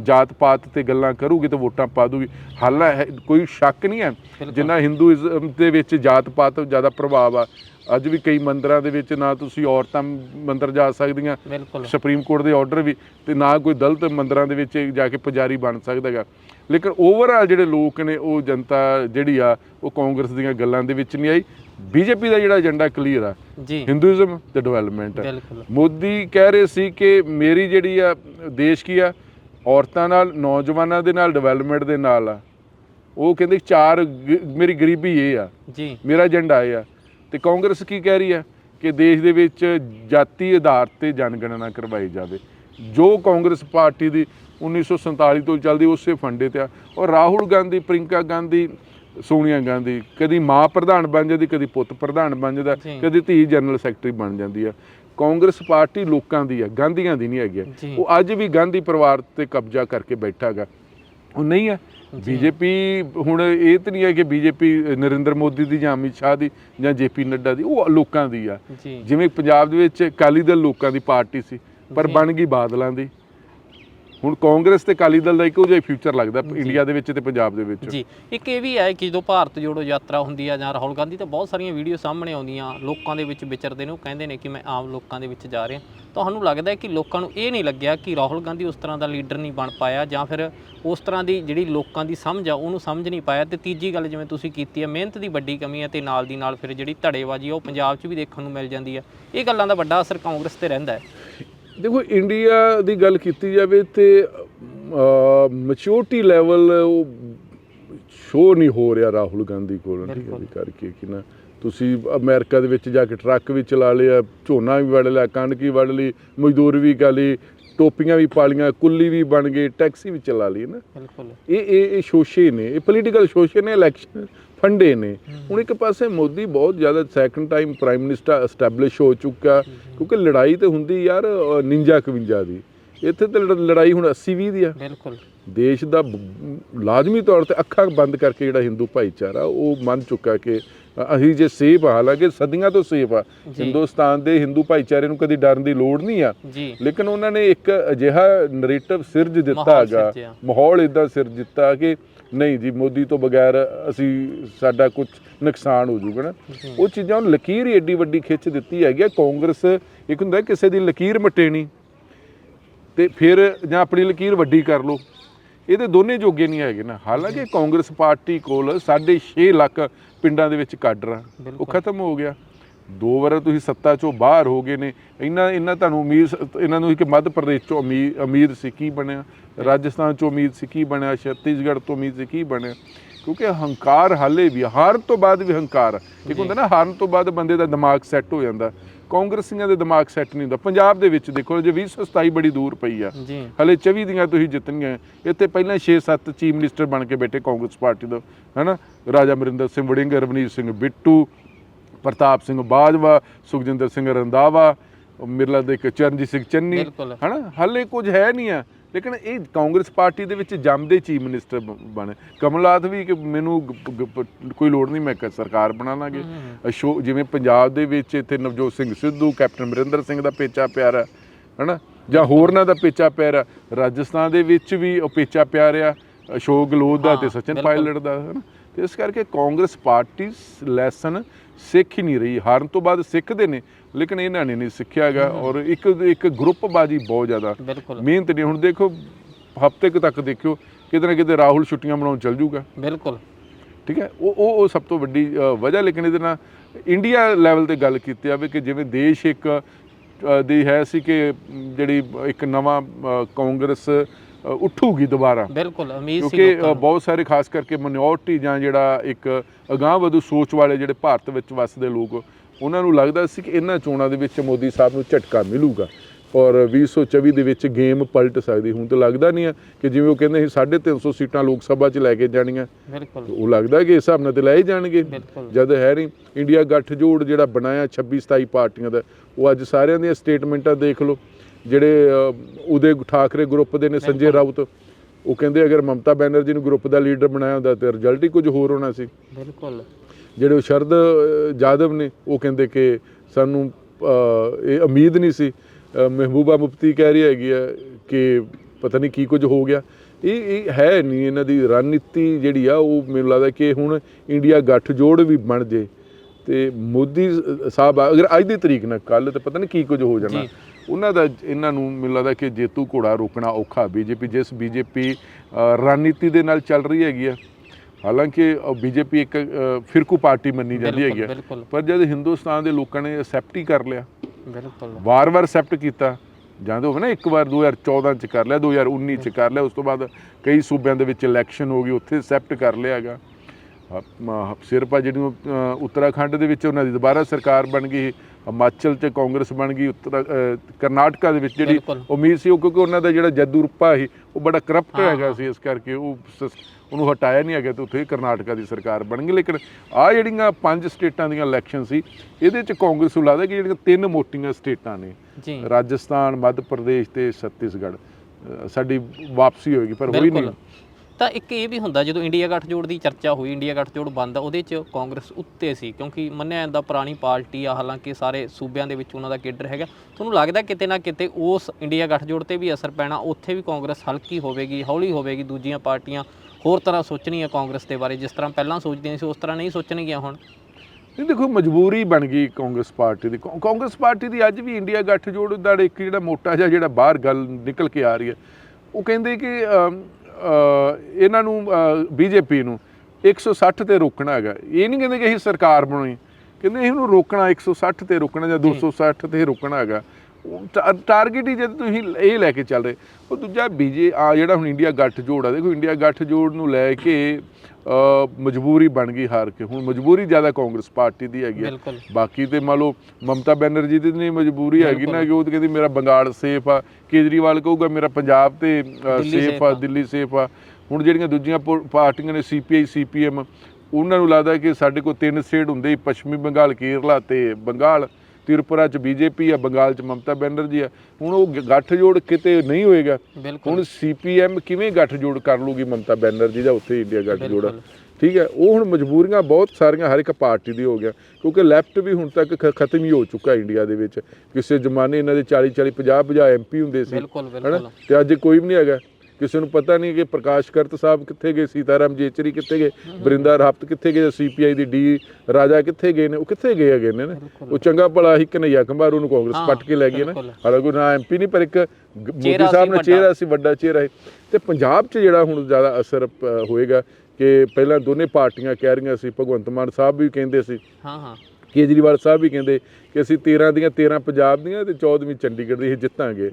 ਜਾਤ ਪਾਤ ਤੇ ਗੱਲਾਂ ਕਰੂਗੀ ਤੇ ਵੋਟਾਂ ਪਾ ਦੂਗੀ। ਹਾਲਾ ਕੋਈ ਸ਼ੱਕ ਨਹੀਂ ਹੈ। ਜਿੰਨਾ ਹਿੰਦੂਇਜ਼ਮ ਦੇ ਵਿੱਚ ਜਾਤ ਪਾਤ ਜ਼ਿਆਦਾ ਪ੍ਰਭਾਵ ਆ। ਅੱਜ ਵੀ ਕਈ ਮੰਦਰਾਂ ਦੇ ਵਿੱਚ ਨਾ ਤੁਸੀਂ ਔਰਤਾਂ ਮੰਦਰ ਜਾ ਸਕਦੀਆਂ ਸੁਪਰੀਮ ਕੋਰਟ ਦੇ ਆਰਡਰ ਵੀ ਤੇ ਨਾ ਕੋਈ ਦਲਿਤ ਮੰਦਰਾਂ ਦੇ ਵਿੱਚ ਜਾ ਕੇ ਪੁਜਾਰੀ ਬਣ ਸਕਦਾ ਹੈਗਾ। ਲੇਕਿਨ ਓਵਰਆਲ ਜਿਹੜੇ ਲੋਕ ਨੇ ਉਹ ਜਨਤਾ ਜਿਹੜੀ ਆ ਉਹ ਕਾਂਗਰਸ ਦੀਆਂ ਗੱਲਾਂ ਦੇ ਵਿੱਚ ਨਹੀਂ ਆਈ। ਬੀਜੇਪੀ ਦਾ ਜਿਹੜਾ ਏਜੰਡਾ ਕਲੀਅਰ ਆ ਜੀ। ਹਿੰਦੂਇਜ਼ਮ ਤੇ ਡਿਵੈਲਪਮੈਂਟ ਬਿਲਕੁਲ। ਮੋਦੀ ਕਹਿ ਰਹੇ ਸੀ ਕਿ ਮੇਰੀ ਜਿਹੜੀ ਆ ਦੇਸ਼ ਕੀ ਆ ਔਰਤਾਂ ਨਾਲ ਨੌਜਵਾਨਾਂ ਦੇ ਨਾਲ ਡਿਵੈਲਪਮੈਂਟ ਦੇ ਨਾਲ ਆ। ਉਹ ਕਹਿੰਦੇ ਚਾਰ ਮੇਰੀ ਗਰੀਬੀ ਇਹ ਆ। ਜੀ। ਮੇਰਾ ਏਜੰਡਾ ਇਹ ਆ। ਤੇ ਕਾਂਗਰਸ ਕੀ ਕਹਿ ਰਹੀ ਆ? ਕਿ ਦੇਸ਼ ਦੇ ਵਿੱਚ ਜਾਤੀ ਆਧਾਰ ਤੇ ਜਨਗਣਨਾ ਕਰਵਾਈ ਜਾਵੇ। ਜੋ ਕਾਂਗਰਸ ਪਾਰਟੀ ਦੀ 1947 ਤੋਂ ਚੱਲਦੀ ਉਸੇ ਫੰਡੇ ਤੇ ਆ। ਔਰ ਰਾਹੁਲ ਗਾਂਧੀ ਪ੍ਰਿੰਕਾ ਗਾਂਧੀ ਸੋਨੀਆ ਗਾਂਧੀ ਕਦੀ ਮਾਂ ਪ੍ਰਧਾਨ ਬਣ ਜਾਂਦੀ ਕਦੀ ਪੁੱਤ ਪ੍ਰਧਾਨ ਬਣ ਜਾਂਦਾ। ਕਦੀ ਧੀ ਜਨਰਲ ਸੈਕਟਰੀ ਬਣ ਜਾਂਦੀ ਆ। ਕਾਂਗਰਸ ਪਾਰਟੀ ਲੋਕਾਂ ਦੀ ਆ ਗਾਂਧੀਆਂ ਦੀ ਨਹੀਂ ਹੈਗੀ। ਉਹ ਅੱਜ ਵੀ ਗਾਂਧੀ ਪਰਿਵਾਰ ਤੇ ਕਬਜ਼ਾ ਕਰਕੇ ਬੈਠਾ ਹੈਗਾ ਉਹ ਨਹੀਂ ਹੈ ਬੀਜੇਪੀ ਹੁਣ ਇਹ ਤਾਂ ਨਹੀਂ ਹੈ ਕਿ ਬੀਜੇਪੀ ਨਰਿੰਦਰ ਮੋਦੀ ਦੀ ਜਾਂ ਅਮਿਤ ਸ਼ਾਹ ਦੀ ਜਾਂ ਜੇਪੀ ਨੱਡਾ ਦੀ ਉਹ ਲੋਕਾਂ ਦੀ ਆ। ਜਿਵੇਂ ਪੰਜਾਬ ਦੇ ਵਿੱਚ ਅਕਾਲੀ ਦਲ ਲੋਕਾਂ ਦੀ ਪਾਰਟੀ ਸੀ ਪਰ। ਬਣ ਗਈ ਬਾਦਲਾਂ ਦੀ। ਹੁਣ ਕਾਂਗਰਸ ਤੇ ਅਕਾਲੀ ਦਲ ਦਾ ਇੱਕੋ ਜਿਹਾ ਫਿਊਚਰ ਲੱਗਦਾ ਇੰਡੀਆ ਦੇ ਵਿੱਚ ਤੇ ਪੰਜਾਬ ਦੇ ਵਿੱਚ। ਜੀ ਇੱਕ ਇਹ ਵੀ ਹੈ ਕਿ ਜਦੋਂ ਭਾਰਤ ਜੋੜੋ ਯਾਤਰਾ ਹੁੰਦੀ ਆ ਜਾਂ ਰਾਹੁਲ ਗਾਂਧੀ ਤਾਂ ਬਹੁਤ ਸਾਰੀਆਂ ਵੀਡੀਓ ਸਾਹਮਣੇ ਆਉਂਦੀਆਂ ਲੋਕਾਂ ਦੇ ਵਿੱਚ ਵਿਚਰਦੇ ਨੇ ਉਹ ਕਹਿੰਦੇ ਨੇ ਕਿ ਮੈਂ ਆਮ ਲੋਕਾਂ ਦੇ ਵਿੱਚ ਜਾ ਰਿਹਾ। ਤੁਹਾਨੂੰ ਲੱਗਦਾ ਹੈ ਕਿ ਲੋਕਾਂ ਨੂੰ ਇਹ ਨਹੀਂ ਲੱਗਿਆ ਕਿ ਰਾਹੁਲ ਗਾਂਧੀ ਉਸ ਤਰ੍ਹਾਂ ਦਾ ਲੀਡਰ ਨਹੀਂ ਬਣ ਪਾਇਆ ਜਾਂ ਫਿਰ ਉਸ ਤਰ੍ਹਾਂ ਦੀ ਜਿਹੜੀ ਲੋਕਾਂ ਦੀ ਸਮਝ ਆ ਉਹਨੂੰ ਸਮਝ ਨਹੀਂ ਪਾਇਆ? ਤੇ ਤੀਜੀ ਗੱਲ ਜਿਵੇਂ ਤੁਸੀਂ ਕੀਤੀ ਹੈ ਮਿਹਨਤ ਦੀ ਵੱਡੀ ਕਮੀ ਹੈ ਤੇ ਨਾਲ ਦੀ ਨਾਲ ਫਿਰ ਜਿਹੜੀ ਧੜੇਬਾਜ਼ੀ ਉਹ ਪੰਜਾਬ 'ਚ ਵੀ ਦੇਖਣ ਨੂੰ ਮਿਲ ਜਾਂਦੀ ਹੈ ਇਹ ਗੱਲਾਂ ਦਾ ਵੱਡਾ ਅਸਰ ਕਾਂਗਰਸ ਤੇ ਰਹਿੰਦਾ ਹੈ। ਦੇਖੋ ਇੰਡੀਆ ਦੀ ਗੱਲ ਕੀਤੀ ਜਾਵੇ ਤੇ ਮੈਚੁਰਿਟੀ ਲੈਵਲ ਉਹ ਸ਼ੋ ਨਹੀਂ ਹੋ ਰਿਹਾ ਰਾਹੁਲ ਗਾਂਧੀ ਕੋਲ। ਕਰਕੇ ਕਿ ਨਾ। ਤੁਸੀਂ ਅਮਰੀਕਾ ਦੇ ਵਿੱਚ ਜਾ ਕੇ ਟਰੱਕ ਵੀ ਚਲਾ ਲਿਆ ਝੋਨਾ ਵੀ ਵੜ ਲਿਆ ਕਣਕ ਵੀ ਵੜ ਲਈ ਮਜ਼ਦੂਰ ਵੀ ਕਰ ਲਈ ਟੋਪੀਆਂ ਵੀ ਪਾ ਲਈਆਂ ਕੁੱਲੀ ਵੀ ਬਣ ਗਏ ਟੈਕਸੀ ਵੀ ਚਲਾ ਲਈ ਨਾ। ਬਿਲਕੁਲ। ਇਹ ਇਹ ਇਹ ਸ਼ੋਸ਼ੇ ਨੇ ਇਹ ਪੋਲੀਟੀਕਲ ਸ਼ੋਸ਼ੇ ਨੇ ਇਲੈਕਸ਼ਨ ਫੰਡੇ ਨੇ। ਹੁਣ ਇੱਕ ਪਾਸੇ ਮੋਦੀ ਬਹੁਤ ਜ਼ਿਆਦਾ second time prime minister establish ਹੋ ਚੁੱਕਾ ਕਿਉਂਕਿ ਲੜਾਈ ਤੇ ਹੁੰਦੀ ਯਾਰ ਅ, 49 51 ਦੀ। ਇੱਥੇ ਤੇ ਲੜ- ਲੜਾਈ ਹੁਣ 80 20 ਦੀ ਆ। ਬਿਲਕੁਲ। ਦੇਸ਼ ਦਾ ਲਾਜ਼ਮੀ ਤੌਰ ਤੇ ਅੱਖਾਂ ਬੰਦ ਕਰਕੇ ਜਿਹੜਾ ਹਿੰਦੂ ਭਾਈਚਾਰਾ ਉਹ ਮੰਨ ਚੁੱਕਾ ਕਿ ਅਸੀਂ ਜੇ ਸੇਫ ਆ ਹਾਲਾਂਕਿ ਸਦੀਆਂ ਤੋਂ ਸੇਫ ਆ। ਹਿੰਦੁਸਤਾਨ ਦੇ ਹਿੰਦੂ ਭਾਈਚਾਰੇ ਨੂੰ ਕਦੀ ਡਰਨ ਦੀ ਲੋੜ ਨਹੀਂ ਆ। ਲੇਕਿਨ ਉਹਨਾਂ ਨੇ ਇੱਕ ਅਜਿਹਾ ਨਰੇਟਿਵ ਸਿਰਜ ਦਿੱਤਾ ਹੈਗਾ। ਮਾਹੌਲ ਇਦਾਂ ਸਿਰਜ ਦਿੱਤਾ ਕਿ ਨਹੀਂ ਜੀ ਮੋਦੀ ਤੋਂ ਬਗੈਰ ਅਸੀਂ ਸਾਡਾ ਕੁਝ ਨੁਕਸਾਨ ਹੋ ਜਾਊਗਾ ਨਾ। ਉਹ ਚੀਜ਼ਾਂ ਨੂੰ ਲਕੀਰ ਹੀ ਏਡੀ ਵੱਡੀ ਖਿੱਚ ਦਿੱਤੀ ਹੈਗੀ। ਕਾਂਗਰਸ ਇੱਕ ਹੁੰਦਾ ਕਿਸੇ ਦੀ ਲਕੀਰ ਮਟੇਣੀ ਤੇ ਫਿਰ ਜਾਂ ਆਪਣੀ ਲਕੀਰ ਵੱਡੀ ਕਰ ਲਓ ਇਹਦੇ ਦੋਨੇ ਜੋਗੇ ਨਹੀਂ ਹੈਗੇ ਨਾ ਹਾਲਾਂਕਿ ਕਾਂਗਰਸ ਪਾਰਟੀ ਕੋਲ 6.5 ਲੱਖ ਪਿੰਡਾਂ ਦੇ ਵਿੱਚ ਕਾਡਰ ਆ ਉਹ। ਖਤਮ ਹੋ ਗਿਆ ਦੋ ਵਾਰ ਤੁਸੀਂ ਸੱਤਾ ਚੋਂ ਬਾਹਰ ਹੋ ਗਏ ਨੇ ਇਹਨਾਂ ਇਹਨਾਂ ਤੁਹਾਨੂੰ ਉਮੀਦ ਇਹਨਾਂ ਨੂੰ ਕਿ ਮੱਧ ਪ੍ਰਦੇਸ਼ ਚੋਂ ਉਮੀਦ ਉਮੀਦ ਸੀ ਕੀ ਬਣਿਆ? ਰਾਜਸਥਾਨ ਚੋਂ ਉਮੀਦ ਸੀ ਕੀ ਬਣਿਆ? ਛੱਤੀਸਗੜ੍ਹ ਤੋਂ ਉਮੀਦ ਸੀ ਕੀ ਬਣਿਆ? ਕਿਉਂਕਿ ਹੰਕਾਰ ਹਾਲੇ ਵੀ ਹਾਰਨ ਤੋਂ ਬਾਅਦ ਵੀ ਹੰਕਾਰ। ਇੱਕ ਹੁੰਦਾ ਨਾ ਹਾਰਨ ਤੋਂ ਬਾਅਦ ਬੰਦੇ ਦਾ ਦਿਮਾਗ ਸੈੱਟ ਹੋ ਜਾਂਦਾ। ਕਾਂਗਰਸੀਆਂ ਦੇ ਦਿਮਾਗ ਸੈੱਟ ਨਹੀਂ ਹੁੰਦਾ। ਪੰਜਾਬ ਦੇ ਵਿੱਚ ਦੇਖੋ ਜੇ 2027 ਬੜੀ ਦੂਰ ਪਈ ਆ। ਹਲੇ 24 ਦੀਆਂ ਤੁਸੀਂ ਜਿੱਤਣੀਆਂ ਇੱਥੇ ਪਹਿਲਾਂ 6-7 ਚੀਫ ਮਿਨਿਸਟਰ ਬਣ ਕੇ ਬੈਠੇ ਕਾਂਗਰਸ ਪਾਰਟੀ ਤੋਂ ਹੈਨਾ? ਰਾਜਾ ਅਮਰਿੰਦਰ ਸਿੰਘ ਵੜਿੰਗ ਰਵਨੀਤ ਸਿੰਘ ਬਿੱਟੂ ਪ੍ਰਤਾਪ ਸਿੰਘ ਬਾਜਵਾ ਸੁਖਜਿੰਦਰ ਸਿੰਘ ਰੰਦਾਵਾ ਮਿਰਲਾ ਦੇ ਇੱਕ ਚਰਨਜੀਤ ਸਿੰਘ ਚੰਨੀ ਬਿਲਕੁਲ। ਹੈਨਾ? ਹਲੇ ਕੁਝ ਹੈ ਨਹੀਂ ਆ। ਲੇਕਿਨ ਇਹ ਕਾਂਗਰਸ ਪਾਰਟੀ ਦੇ ਵਿੱਚ ਜੰਮਦੇ ਚੀਫ ਮਿਨਿਸਟਰ ਬਣੇ। ਕਮਲਨਾਥ ਵੀ ਕਿ ਮੈਨੂੰ ਗ- ਗ- ਪ- ਕੋਈ ਲੋੜ ਨਹੀਂ ਮੈਂ ਕਿ ਸਰਕਾਰ ਬਣਾ ਲਾਂਗੇ। ਅਸ਼ੋਕ ਜਿਵੇਂ ਪੰਜਾਬ ਦੇ ਵਿੱਚ ਇੱਥੇ ਨਵਜੋਤ ਸਿੰਘ ਸਿੱਧੂ ਕੈਪਟਨ ਅਮਰਿੰਦਰ ਸਿੰਘ ਦਾ ਪੇਚਾ ਪਿਆਰਾ ਹੈਨਾ? ਜਾਂ ਹੋਰਨਾਂ ਦਾ ਪੇਚਾ ਪਿਆਰਾ ਰਾਜਸਥਾਨ ਦੇ ਵਿੱਚ ਵੀ ਉਹ ਪੇਚਾ ਪਿਆ ਰਿਹਾ ਅਸ਼ੋਕ ਗਹਿਲੋਤ ਦਾ ਤੇ ਹਾਂ, ਸਚਿਨ ਬਿਲਕੁਲ। ਪਾਇਲਟ ਦਾ ਹੈਨਾ? ਤੇ ਇਸ ਕਰਕੇ ਕਾਂਗਰਸ ਪਾਰਟੀ ਲੈਸਨ ਸਿੱਖ ਹੀ ਨਹੀਂ ਰਹੀ ਹਾਰਨ ਤੋਂ ਬਾਅਦ ਸਿੱਖਦੇ ਨੇ ਲੇਕਿਨ ਇਹਨਾਂ ਨੇ ਨਹੀਂ ਸਿੱਖਿਆਗਾ ਔਰ ਇੱਕ ਇੱਕ ਗਰੁੱਪ ਬਾਜੀ ਬਹੁਤ ਜ਼ਿਆਦਾ। ਮਿਹਨਤ ਨਹੀਂ ਹੁਣ ਦੇਖੋ ਹਫ਼ਤੇ ਕੁ ਤੱਕ ਦੇਖਿਓ ਕਿਤੇ ਨਾ ਕਿਤੇ ਰਾਹੁਲ ਛੁੱਟੀਆਂ ਮਨਾਉਣ ਚੱਲ ਜੂਗਾ। ਬਿਲਕੁਲ। ਠੀਕ ਹੈ? ਉਹ ਉਹ ਉਹ ਸਭ ਤੋਂ ਵੱਡੀ ਵਜ੍ਹਾ ਲੇਕਿਨ ਇਹਦੇ ਨਾਲ ਇੰਡੀਆ ਲੈਵਲ ਤੇ ਗੱਲ ਕੀਤੀ ਜਾਵੇ ਕਿ ਜਿਵੇਂ ਦੇਸ਼ ਇੱਕ ਦੀ ਹੈ ਸੀ ਕਿ ਜਿਹੜੀ ਇੱਕ ਨਵਾਂ ਕਾਂਗਰਸ ਉੱਠੂਗੀ ਦੁਬਾਰਾ। ਬਿਲਕੁਲ ਉਮੀਦ ਸੀ ਕਿਉਂਕਿ। ਬਹੁਤ ਸਾਰੇ ਖਾਸ ਕਰਕੇ ਮਿਨੋਰਟੀ ਜਾਂ ਜਿਹੜਾ ਇੱਕ ਅਗਾਂਹਵਧੂ ਸੋਚ ਵਾਲੇ ਜਿਹੜੇ ਭਾਰਤ ਵਿੱਚ ਵੱਸਦੇ ਲੋਕ ਉਹਨਾਂ ਨੂੰ ਲੱਗਦਾ ਸੀ ਕਿ ਇਹਨਾਂ ਚੋਣਾਂ ਦੇ ਵਿੱਚ ਮੋਦੀ ਸਾਹਿਬ ਨੂੰ ਝਟਕਾ ਮਿਲੂਗਾ। ਔਰ 2024 ਦੇ ਵਿੱਚ ਗੇਮ ਪਲਟ ਸਕਦੀ। ਹੁਣ ਤਾਂ ਲੱਗਦਾ ਨਹੀਂ ਆ ਕਿ ਜਿਵੇਂ ਉਹ ਕਹਿੰਦੇ ਸੀ 350 ਸੀਟਾਂ ਲੋਕ ਸਭਾ 'ਚ ਲੈ ਕੇ ਜਾਣੀਆਂ। ਬਿਲਕੁਲ। ਉਹ ਲੱਗਦਾ ਕਿ ਇਸ ਹਿਸਾਬ ਨਾਲ ਤੇ ਲੈ ਹੀ ਜਾਣਗੇ। ਜਦ ਹੈ ਨਹੀਂ ਇੰਡੀਆ ਗੱਠਜੋੜ ਜਿਹੜਾ ਬਣਾਇਆ 26 27 ਪਾਰਟੀਆਂ ਦਾ ਉਹ ਅੱਜ ਸਾਰਿਆਂ ਦੀਆਂ ਸਟੇਟਮੈਂਟਾਂ ਦੇਖ ਲਓ। ਜਿਹੜੇ ਉਦੇ ਠਾਕਰੇ ਗਰੁੱਪ ਦੇ ਨੇ ਸੰਜੇ ਰਾਉਤ ਉਹ ਕਹਿੰਦੇ ਅਗਰ ਮਮਤਾ ਬੈਨਰਜੀ ਨੂੰ ਗਰੁੱਪ ਦਾ ਲੀਡਰ ਬਣਾਇਆ ਹੁੰਦਾ ਤੇ ਰਿਜ਼ਲਟ ਹੀ ਕੁਝ ਹੋਰ ਹੋਣਾ ਸੀ। ਬਿਲਕੁਲ। ਜਿਹੜੇ ਸ਼ਰਦ ਜਾਦਵ ਨੇ ਉਹ ਕਹਿੰਦੇ ਕਿ ਸਾਨੂੰ ਇਹ ਉਮੀਦ ਨਹੀਂ ਸੀ। ਮਹਿਬੂਬਾ ਮੁਫਤੀ ਕਹਿ ਰਹੀ ਹੈਗੀ ਆ ਕਿ ਪਤਾ ਨਹੀਂ ਕੀ ਕੁਝ ਹੋ ਗਿਆ। ਇਹ ਇਹ ਹੈ ਨਹੀਂ ਇਹਨਾਂ ਦੀ ਰਣਨੀਤੀ ਜਿਹੜੀ ਆ ਉਹ ਮੈਨੂੰ ਲੱਗਦਾ ਕਿ ਹੁਣ ਇੰਡੀਆ ਗੱਠਜੋੜ ਵੀ ਬਣ ਜੇ। ਤੇ ਮੋਦੀ ਸਾਹਿਬ ਅਗਰ ਅੱਜ ਦੀ ਤਰੀਕ ਨਾਲ ਕੱਲ ਤੇ ਪਤਾ ਨਹੀਂ ਕੀ ਕੁਝ ਹੋ ਜਾਣਾ। ਉਹਨਾਂ ਦਾ ਇਹਨਾਂ ਨੂੰ ਮੈਨੂੰ ਲੱਗਦਾ ਕਿ ਜੇਤੂ ਘੋੜਾ ਰੋਕਣਾ ਔਖਾ ਬੀਜੇਪੀ ਜਿਸ ਬੀਜੇਪੀ ਰਣਨੀਤੀ ਦੇ ਨਾਲ ਚੱਲ ਰਹੀ ਹੈਗੀ ਆ। ਹਾਲਾਂਕਿ ਬੀਜੇਪੀ ਇੱਕ ਫਿਰਕੂ ਪਾਰਟੀ ਮੰਨੀ ਜਾਂਦੀ ਹੈਗੀ ਆ। ਪਰ ਜਦ ਹਿੰਦੁਸਤਾਨ ਦੇ ਲੋਕਾਂ ਨੇ ਅਸੈਪਟ ਹੀ ਕਰ ਲਿਆ ਬਿਲਕੁਲ। ਵਾਰ-ਵਾਰ ਅਸੈਪਟ ਕੀਤਾ ਜਾਂਦੇ ਹੋਵੇ ਨਾ ਇੱਕ ਵਾਰ 2014 ਚ ਕਰ ਲਿਆ 2019 ਚ ਕਰ ਲਿਆ ਉਸ ਤੋਂ ਬਾਅਦ ਕਈ ਸੂਬਿਆਂ ਦੇ ਵਿੱਚ ਇਲੈਕਸ਼ਨ ਹੋ ਗਈ ਉੱਥੇ ਅਸੈਪਟ ਕਰ ਲਿਆ ਹੈਗਾ। ਅ, ਮ- ਸਿਰਪਾ ਜਿਹੜੀ ਉੱਤਰਾਖੰਡ ਦੇ ਵਿੱਚ ਉਹਨਾਂ ਦੀ ਦੁਬਾਰਾ ਸਰਕਾਰ ਬਣ ਗਈ ਹਿਮਾਚਲ 'ਚ ਕਾਂਗਰਸ ਬਣ ਗਈ ਉੱਤਰ ਕਰਨਾਟਕਾ ਦੇ ਵਿੱਚ ਜਿਹੜੀ। ਉਮੀਦ ਸੀ ਉਹ ਕਿਉਂਕਿ ਉਹਨਾਂ ਦਾ ਜਿਹੜਾ ਜੱਦੂ ਰੁੱਪਾ ਸੀ ਉਹ ਬੜਾ ਕਰਪਟ ਹੈਗਾ ਸੀ ਇਸ ਕਰਕੇ ਉਹ ਉਹਨੂੰ ਹਟਾਇਆ ਨਹੀਂ ਹੈਗਾ ਤੇ ਉੱਥੇ ਕਰਨਾਟਕਾ ਦੀ ਸਰਕਾਰ ਬਣ ਗਈ ਲੇਕਿਨ ਆ ਜਿਹੜੀਆਂ ਪੰਜ ਸਟੇਟਾਂ ਦੀਆਂ ਇਲੈਕਸ਼ਨ ਸੀ ਇਹਦੇ 'ਚ ਕਾਂਗਰਸ ਨੂੰ ਲੱਗਦਾ ਕਿ ਜਿਹੜੀਆਂ ਤਿੰਨ ਮੋਟੀਆਂ ਸਟੇਟਾਂ ਨੇ ਰਾਜਸਥਾਨ ਮੱਧ ਪ੍ਰਦੇਸ਼ ਤੇ ਛੱਤੀਸਗੜ੍ਹ ਸਾਡੀ ਵਾਪਸੀ ਹੋਏਗੀ ਪਰ ਹੋਈ ਨਹੀਂ। ਤਾਂ ਇੱਕ ਇਹ ਵੀ ਹੁੰਦਾ, ਜਦੋਂ ਇੰਡੀਆ ਗੱਠਜੋੜ ਦੀ ਚਰਚਾ ਹੋਈ, ਇੰਡੀਆ ਗੱਠਜੋੜ ਬੰਦ, ਉਹਦੇ 'ਚ ਕਾਂਗਰਸ ਉੱਤੇ ਸੀ, ਕਿਉਂਕਿ ਮੰਨਿਆ ਜਾਂਦਾ ਪੁਰਾਣੀ ਪਾਰਟੀ ਆ, ਹਾਲਾਂਕਿ ਸਾਰੇ ਸੂਬਿਆਂ ਦੇ ਵਿੱਚ ਉਹਨਾਂ ਦਾ ਕੇਡਰ ਹੈਗਾ। ਤੁਹਾਨੂੰ ਲੱਗਦਾ ਕਿਤੇ ਨਾ ਕਿਤੇ ਉਸ ਇੰਡੀਆ ਗੱਠਜੋੜ ਤੇ ਵੀ ਅਸਰ ਪੈਣਾ, ਉੱਥੇ ਵੀ ਕਾਂਗਰਸ ਹਲਕੀ ਹੋਵੇਗੀ, ਹੌਲੀ ਹੋਵੇਗੀ, ਦੂਜੀਆਂ ਪਾਰਟੀਆਂ ਹੋਰ ਤਰ੍ਹਾਂ ਸੋਚਣੀਆਂ ਕਾਂਗਰਸ ਦੇ ਬਾਰੇ, ਜਿਸ ਤਰ੍ਹਾਂ ਪਹਿਲਾਂ ਸੋਚਦੀਆਂ ਸੀ, ਉਸ ਤਰ੍ਹਾਂ ਨਹੀਂ ਸੋਚਣਗੀਆਂ ਹੁਣ? ਨਹੀਂ, ਦੇਖੋ, ਮਜਬੂਰੀ ਬਣ ਗਈ ਕਾਂਗਰਸ ਪਾਰਟੀ ਦੀ। ਕਾਂਗਰਸ ਪਾਰਟੀ ਦੀ ਅੱਜ ਵੀ ਇੰਡੀਆ ਗੱਠਜੋੜ ਦਾ ਇੱਕ ਜਿਹੜਾ ਮੋਟਾ ਜਿਹਾ ਜਿਹੜਾ ਬਾਹਰ ਗੱਲ ਨਿਕਲ ਕੇ ਆ ਰਹੀ ਹੈ, ਉਹ ਕਹਿੰਦੇ ਕਿ ਇਹਨਾਂ ਨੂੰ ਬੀਜੇਪੀ ਨੂੰ 160 ਤੇ ਰੋਕਣਾ ਹੈਗਾ। ਇਹ ਨਹੀਂ ਕਹਿੰਦੇ ਕਿ ਅਸੀਂ ਸਰਕਾਰ ਬਣਾਉਣੀ। ਕਹਿੰਦੇ ਇਹਨੂੰ ਰੋਕਣਾ 160 ਤੇ ਰੋਕਣਾ ਜਾਂ 260 ਤੇ ਰੋਕਣਾ ਹੈਗਾ। ਟਾਰਗੇਟ ਹੀ ਜਦ ਤੁਸੀਂ ਇਹ ਲੈ ਕੇ ਚੱਲ ਰਹੇ। ਉਹ ਦੂਜਾ ਬੀਜੇ ਆ ਜਿਹੜਾ ਹੁਣ ਇੰਡੀਆ ਗੱਠਜੋੜ ਆ ਦੇਖੋ ਇੰਡੀਆ ਗੱਠਜੋੜ ਨੂੰ ਲੈ ਕੇ ਮਜਬੂਰੀ ਬਣ ਗਈ ਹਾਰ ਕੇ। ਹੁਣ ਮਜਬੂਰੀ ਜ਼ਿਆਦਾ ਕਾਂਗਰਸ ਪਾਰਟੀ ਦੀ ਹੈਗੀ ਹੈ ਬਾਕੀ ਤੇ ਮੰਨ ਲਓ ਮਮਤਾ ਬੈਨਰਜੀ ਦੀ ਨਹੀਂ ਮਜਬੂਰੀ ਹੈਗੀ। ਨਾ। ਕਿ ਉਹ ਕਹਿੰਦੀ ਮੇਰਾ ਬੰਗਾਲ ਸੇਫ ਆ ਕੇਜਰੀਵਾਲ ਕਹੂਗਾ ਮੇਰਾ ਪੰਜਾਬ ਤੇ ਸੇਫ ਆ। ਦਿੱਲੀ ਸੇਫ ਆ। ਹੁਣ ਜਿਹੜੀਆਂ ਦੂਜੀਆਂ ਪਾਰਟੀਆਂ ਨੇ ਸੀਪੀਆਈ ਸੀਪੀਐਮ ਉਹਨਾਂ ਨੂੰ ਲੱਗਦਾ ਕਿ ਸਾਡੇ ਕੋਲ ਤਿੰਨ ਸਟੇਟ ਹੁੰਦੇ ਪੱਛਮੀ ਬੰਗਾਲ ਕੇਰਲਾ ਤੇ ਬੰਗਾਲ। ਤ੍ਰਿਪੁਰਾ ਚ ਬੀਜੇਪੀ ਆ ਬੰਗਾਲ ਚ ਮਮਤਾ ਬੈਨਰਜੀ ਆ। ਹੁਣ ਉਹ ਗੱਠਜੋੜ ਕਿਤੇ ਨਹੀਂ ਹੋਏਗਾ। ਹੁਣ ਸੀਪੀਐਮ ਕਿਵੇਂ ਗੱਠਜੋੜ ਕਰ ਲੂਗੀ ਮਮਤਾ ਬੈਨਰਜੀ ਦਾ ਉੱਥੇ ਇੰਡੀਆ ਗੱਠਜੋੜ। ਠੀਕ ਹੈ ਉਹ ਹੁਣ ਮਜਬੂਰੀਆਂ ਬਹੁਤ ਸਾਰੀਆਂ ਹਰ ਇੱਕ ਪਾਰਟੀ ਦੀ ਹੋ ਗਿਆ ਕਿਉਂਕਿ ਲੈਫਟ ਵੀ ਹੁਣ ਤੱਕ ਖਤਮ ਹੀ ਹੋ ਚੁੱਕਾ ਇੰਡੀਆ ਦੇ ਵਿੱਚ। ਕਿਸੇ ਜ਼ਮਾਨੇ ਇਹਨਾਂ ਦੇ 40 40 50 50 ਐਮਪੀ ਹੁੰਦੇ ਸੀ। ਬਿਲਕੁਲ ਹਨਾ? ਬਿਲਕੁਲ। ਤੇ ਅੱਜ ਕੋਈ ਵੀ ਨਹੀਂ ਹੈਗਾ। ਕਿਸੇ ਨੂੰ ਪਤਾ ਨਹੀਂ ਕਿ ਪ੍ਰਕਾਸ਼ ਕਰਤ ਸਾਹਿਬ ਕਿੱਥੇ ਗਏ ਸੀਤਾਰਾਮ ਜੇਚਰੀ ਕਿੱਥੇ ਗਏ ਬਰਿੰਦਾ ਰਾਪਤ ਕਿੱਥੇ ਗਏ ਸੀਪੀਆਈ ਦੀ ਡੀ ਰਾਜਾ ਕਿੱਥੇ ਗਏ ਨੇ ਉਹ ਕਿੱਥੇ ਗਏ ਹੈਗੇ ਨੇ? ਉਹ ਚੰਗਾ ਭਲਾ ਹੀ ਕਨਈਆ ਕੰਬਾਰੂ ਨੂੰ ਕਾਂਗਰਸ ਪੱਟ ਕੇ ਲੈ ਗਈ ਨਾ। ਹਾਲਾਂਕਿ ਨਾ ਐਮਪੀ ਨਹੀਂ ਪਰ ਇੱਕ ਮੋਦੀ ਸਾਹਿਬ ਨੇ। ਚਿਹਰਾ ਸੀ ਵੱਡਾ ਚਿਹਰਾ ਹੈ ਤੇ ਪੰਜਾਬ 'ਚ ਜਿਹੜਾ ਹੁਣ ਜ਼ਿਆਦਾ ਅਸਰ ਹੋਏਗਾ ਕਿ ਪਹਿਲਾਂ ਦੋਨੇ ਪਾਰਟੀਆਂ ਕਹਿ ਰਹੀਆਂ ਸੀ ਭਗਵੰਤ ਮਾਨ ਸਾਹਿਬ ਵੀ ਕਹਿੰਦੇ ਸੀ ਹਾਂ ਹਾਂ ਕੇਜਰੀਵਾਲ ਸਾਹਿਬ ਵੀ ਕਹਿੰਦੇ ਕਿ ਅਸੀਂ 13 ਦੀਆਂ 13 ਪੰਜਾਬ ਦੀਆਂ ਤੇ 14ਵੀਂ ਚੰਡੀਗੜ੍ਹ ਦੀ ਇਹ ਜਿੱਤਾਂਗੇ।